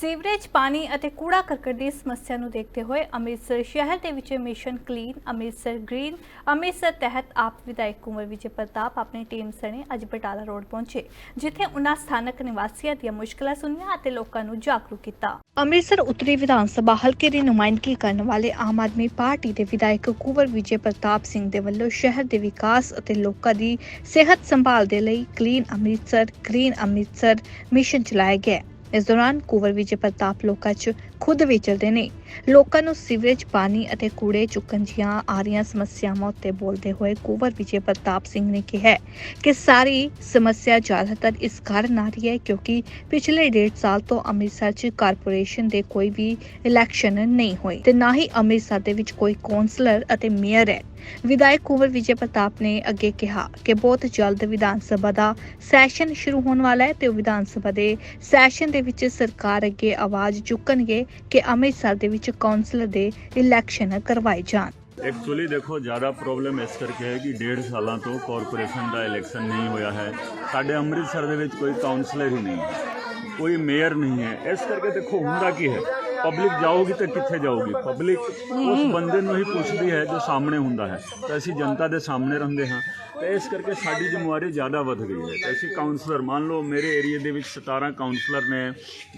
ਸੀਵਰੇਜ, ਪਾਣੀ ਅਤੇ ਕੂੜਾ ਕਰਕਟ ਦੀ ਸਮੱਸਿਆ ਨੂੰ ਦੇਖਦੇ ਹੋਏ ਅੰਮ੍ਰਿਤਸਰ ਸ਼ਹਿਰ ਦੇ ਵਿੱਚ mission clean, Amritsar green, Amritsar ਤਹਿਤ ਆਪ ਵਿਧਾਇਕ ਕੁੰਵਰ ਵਿਜੇ ਪ੍ਰਤਾਪ ਆਪਣੀ ਟੀਮ ਸਣੇ ਅੱਜ ਬਟਾਲਾ ਰੋਡ ਪਹੁੰਚੇ, ਜਿੱਥੇ ਉਹਨਾਂ ਸਥਾਨਕ ਨਿਵਾਸੀਆਂ ਦੀਆਂ ਮੁਸ਼ਕਲਾਂ ਸੁਣੀਆਂ ਅਤੇ ਲੋਕਾਂ ਨੂੰ ਜਾਗਰੂਕ ਕੀਤਾ। ਅੰਮ੍ਰਿਤਸਰ ਉੱਤਰੀ ਵਿਧਾਨ ਸਭਾ ਹਲਕੇ ਦੀ ਨੁਮਾਇੰਦਗੀ ਕਰਨ ਵਾਲੇ ਆਮ ਆਦਮੀ ਪਾਰਟੀ ਦੇ ਵਿਧਾਇਕ ਕੁੰਵਰ ਵਿਜੇ ਪ੍ਰਤਾਪ ਸਿੰਘ ਦੇ ਵੱਲੋਂ ਸ਼ਹਿਰ ਦੇ ਵਿਕਾਸ ਅਤੇ ਲੋਕਾਂ ਦੀ ਸਿਹਤ ਸੰਭਾਲ ਦੇ ਲਈ clean Amritsar, green Amritsar mission ਚਲਾਇਆ ਗਿਆ ਇਸ ਦੌਰਾਨ ਕੁਵਰ ਵਿਜੇ ਪ੍ਰਤਾਪ ਲੋਕਾਂ 'ਚ ਖੁਦ ਵਿਚਰਦੇ ਨੇ। ਲੋਕਾਂ ਨੂੰ ਸੀਵਰੇਜ, ਪਾਣੀ ਅਤੇ ਕੂੜੇ ਚੁੱਕਣ ਦੀਆਂ ਆ ਰਹੀਆਂ ਸਮੱਸਿਆਵਾਂ ਉੱਤੇ ਬੋਲਦੇ ਹੋਏ ਕੁੰਵਰ ਵਿਜੇ ਪ੍ਰਤਾਪ ਸਿੰਘ ਨੇ ਕਿਹਾ ਕਿ ਸਾਰੀ ਸਮੱਸਿਆ ਜ਼ਿਆਦਾਤਰ ਇਸ ਕਾਰਨ ਆ ਰਹੀ ਹੈ ਕਿਉਂਕਿ ਪਿਛਲੇ ਡੇਢ ਸਾਲ ਤੋਂ ਅੰਮ੍ਰਿਤਸਰ 'ਚ ਕਾਰਪੋਰੇਸ਼ਨ ਦੇ ਕੋਈ ਵੀ ਇਲੈਕਸ਼ਨ ਨਹੀਂ ਹੋਏ ਤੇ ਨਾ ਹੀ ਅੰਮ੍ਰਿਤਸਰ ਦੇ ਵਿੱਚ ਕੋਈ ਕੌਂਸਲਰ ਅਤੇ ਮੇਅਰ ਹੈ। ਵਿਧਾਇਕ ਕੁਵਰ ਵਿਜੇ ਪ੍ਰਤਾਪ ਨੇ ਅੱਗੇ ਕਿਹਾ ਕਿ ਬਹੁਤ ਜਲਦ ਵਿਧਾਨ ਸਭਾ ਦਾ ਸੈਸ਼ਨ ਸ਼ੁਰੂ ਹੋਣ ਵਾਲਾ ਹੈ ਤੇ ਵਿਧਾਨ ਸਭਾ ਦੇ ਸੈਸ਼ਨ ਦੇ ਵਿੱਚ ਸਰਕਾਰ ਅੱਗੇ ਆਵਾਜ਼ ਚੁੱਕਣਗੇ ਕਿ ਅੰਮ੍ਰਿਤਸਰ ਦੇ ਵਿੱਚ ਕੌਂਸਲਰ ਦੇ ਇਲੈਕਸ਼ਨ ਕਰਵਾਏ ਜਾਣ। ਐਕਚੁਅਲੀ ਦੇਖੋ, ਜ਼ਿਆਦਾ ਪ੍ਰੋਬਲਮ ਇਸ ਕਰਕੇ ਹੈ ਕਿ ਡੇਢ ਸਾਲਾਂ ਤੋਂ ਕਾਰਪੋਰੇਸ਼ਨ ਦਾ ਇਲੈਕਸ਼ਨ ਨਹੀਂ ਹੋਇਆ ਹੈ। ਸਾਡੇ ਅੰਮ੍ਰਿਤਸਰ ਦੇ ਵਿੱਚ ਕੋਈ ਕਾਉਂਸਲਰ ਹੀ ਨਹੀਂ ਹੈ। ਕੋਈ ਮੇਅਰ ਨਹੀਂ ਹੈ। ਇਸ ਕਰਕੇ ਦੇਖੋ, ਹੁੰਦਾ ਕੀ ਹੈ? ਪਬਲਿਕ ਜਾਊਗੀ ਤਾਂ ਕਿੱਥੇ ਜਾਊਗੀ? ਪਬਲਿਕ ਉਸ ਬੰਦੇ ਨੂੰ ਹੀ ਪੁੱਛਦੀ ਹੈ ਜੋ ਸਾਹਮਣੇ ਹੁੰਦਾ ਹੈ। ਤਾਂ ਅਸੀਂ ਜਨਤਾ ਦੇ ਸਾਹਮਣੇ ਰਹਿੰਦੇ ਹਾਂ। ਤਾਂ ਇਸ ਕਰਕੇ ਸਾਡੀ ਜ਼ਿੰਮੇਵਾਰੀ ਜ਼ਿਆਦਾ ਵੱਧ ਗਈ ਹੈ। ਤੇ ਅਸੀਂ ਕਾਉਂਸਲਰ ਮੰਨ ਲਓ, ਮੇਰੇ ਏਰੀਆ ਦੇ ਵਿੱਚ 17 ਕਾਉਂਸਲਰ ਨੇ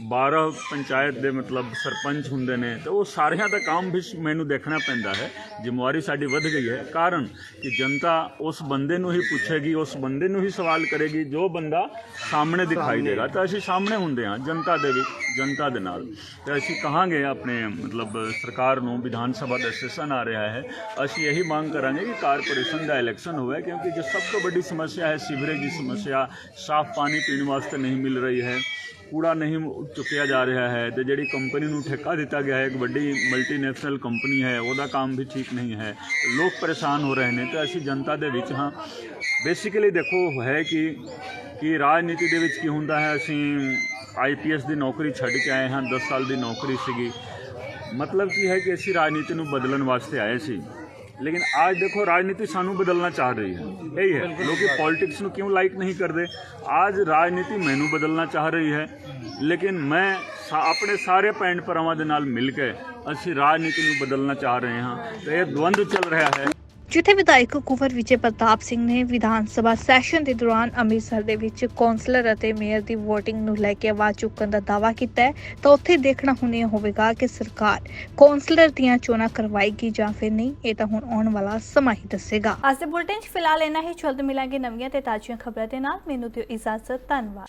12 ਪੰਚਾਇਤ ਦੇ ਮਤਲਬ ਸਰਪੰਚ ਹੁੰਦੇ ਨੇ, ਤੇ ਉਹ ਸਾਰਿਆਂ ਦਾ ਕੰਮ ਵੀ ਮੈਨੂੰ ਦੇਖਣਾ ਪੈਂਦਾ ਹੈ। ਜ਼ਿੰਮੇਵਾਰੀ ਸਾਡੀ ਵੱਧ ਗਈ ਹੈ। ਕਾਰਨ ਕਿ ਜਨਤਾ ਉਸ ਬੰਦੇ ਨੂੰ ਹੀ ਪੁੱਛੇਗੀ, ਉਸ ਬੰਦੇ ਨੂੰ ਹੀ ਸਵਾਲ ਕਰੇਗੀ, ਜੋ ਬੰਦਾ ਸਾਹਮਣੇ ਦਿਖਾਈ ਦੇਗਾ ਤਾਂ ਅਸੀਂ ਸਾਹਮਣੇ ਹੁੰਦੇ ਹਾਂ ਜਨਤਾ ਦੇ ਵਿੱਚ, ਜਨਤਾ ਦੇ ਨਾਲ। ਤੇ ਅਸੀਂ ਕਹਾਂਗੇ ਆਪਣੇ, ਮਤਲਬ, ਸਰਕਾਰ ਨੂੰ, ਵਿਧਾਨ ਸਭਾ ਦਾ ਸੈਸ਼ਨ ਆ ਰਿਹਾ ਹੈ। ਅਸੀਂ ਇਹੀ ਮੰਗ ਕਰਾਂਗੇ ਕਿ ਕਾਰਪੋਰੇਸ਼ਨ ਦਾ ਇਲੈਕਸ਼ਨ ਹੋਵੇ, ਕਿਉਂਕਿ ਜੋ ਸਭ ਤੋਂ ਵੱਡੀ ਸਮੱਸਿਆ ਹੈ, ਸੀਵਰੇਜ ਦੀ ਸਮੱਸਿਆ, ਸਾਫ਼ ਪਾਣੀ ਪੀਣ ਵਾਸਤੇ ਨਹੀਂ ਮਿਲ ਰਹੀ ਹੈ। ਕੂੜਾ ਨਹੀਂ ਚੁੱਕਿਆ ਜਾ ਰਿਹਾ ਹੈ ਤੇ ਜਿਹੜੀ ਕੰਪਨੀ ਨੂੰ ਠੇਕਾ ਦਿੱਤਾ ਗਿਆ ਹੈ, ਇੱਕ ਵੱਡੀ ਮਲਟੀਨੈਸ਼ਨਲ ਕੰਪਨੀ ਹੈ, ਉਹਦਾ ਕੰਮ ਵੀ ਠੀਕ ਨਹੀਂ ਹੈ। ਲੋਕ ਪਰੇਸ਼ਾਨ ਹੋ ਰਹੇ ਨੇ ਤੇ ਅਸੀਂ ਜਨਤਾ ਦੇ ਵਿੱਚ ਹਾਂ। ਬੇਸਿਕਲੀ ਦੇਖੋ, ਹੈ ਕਿ ਕਿ ਰਾਜਨੀਤੀ ਦੇ ਵਿੱਚ ਕੀ ਹੁੰਦਾ ਹੈ, ਅਸੀਂ ਆਈਪੀਐਸ ਦੀ ਨੌਕਰੀ ਛੱਡ ਕੇ ਆਏ ਹਾਂ 10 ਸਾਲ ਦੀ ਨੌਕਰੀ ਸੀਗੀ। ਮਤਲਬ ਕੀ ਹੈ ਕਿ ਅਸੀਂ ਰਾਜਨੀਤੀ ਨੂੰ ਬਦਲਣ ਵਾਸਤੇ ਆਏ ਸੀ। ਲੇਕਿਨ ਅੱਜ ਦੇਖੋ, ਰਾਜਨੀਤੀ ਸਾਨੂੰ ਬਦਲਣਾ ਚਾਹ ਰਹੀ ਹੈ। ਇਹੀ ਹੈ। ਲੋਕੀ ਪੋਲਿਟਿਕਸ ਨੂੰ ਕਿਉਂ ਲਾਈਕ ਨਹੀਂ ਕਰਦੇ? ਅੱਜ ਰਾਜਨੀਤੀ ਮੈਨੂੰ ਬਦਲਣਾ ਚਾਹ ਰਹੀ ਹੈ। ਲੇਕਿਨ ਮੈਂ ਸਾ- ਆਪਣੇ ਸਾਰੇ ਭੈਣ ਭਰਾਵਾਂ ਦੇ ਨਾਲ ਮਿਲ ਕੇ ਅਸੀਂ ਰਾਜਨੀਤੀ ਨੂੰ ਬਦਲਣਾ ਚਾਹ ਰਹੇ ਹਾਂ। ਤੇ ਇਹ ਦਵੰਦ ਚੱਲ ਰਿਹਾ ਹੈ। ਜਿੱਥੇ ਵਿਧਾਇਕ ਕੁੰਵਰ ਵਿਜੇ ਪ੍ਰਤਾਪ ਸਿੰਘ ਨੇ ਵਿਧਾਨ ਸਭਾ ਸੈਸ਼ਨ ਦੇ ਦੌਰਾਨ ਅੰਮ੍ਰਿਤਸਰ ਦੇ ਵਿੱਚ ਕੌਂਸਲਰ ਅਤੇ ਮੇਅਰ ਦੀ VOTING ਨੂੰ ਲੈ ਕੇ ਆਵਾਜ਼ ਚੁੱਕਣ ਦਾ ਦਾਅਵਾ ਕੀਤਾ ਹੈ, ਤਾਂ ਉੱਥੇ ਦੇਖਣਾ ਹੁਣ ਇਹ ਹੋਵੇਗਾ ਕਿ ਸਰਕਾਰ ਕੌਂਸਲਰ ਦੀਆਂ ਚੋਣਾਂ ਕਰਵਾਏਗੀ ਜਾਂ ਫਿਰ ਨਹੀਂ, ਇਹ ਤਾਂ ਹੁਣ ਆਉਣ ਵਾਲਾ ਸਮਾਂ ਹੀ ਦੱਸੇਗਾ। ਅੱਜ ਦੇ ਬੁਲਟਨ 'ਚ ਫਿਲਹਾਲ ਇੰਨਾ ਹੀ। ਜਲਦ ਮਿਲਾਂਗੇ ਨਵੀਆਂ ਤੇ ਤਾਜ਼ੀਆਂ ਖਬਰਾਂ ਦੇ ਨਾਲ। ਮੈਨੂੰ ਦਿਓ ਇਜਾਜ਼ਤ। ਧੰਨਵਾਦ।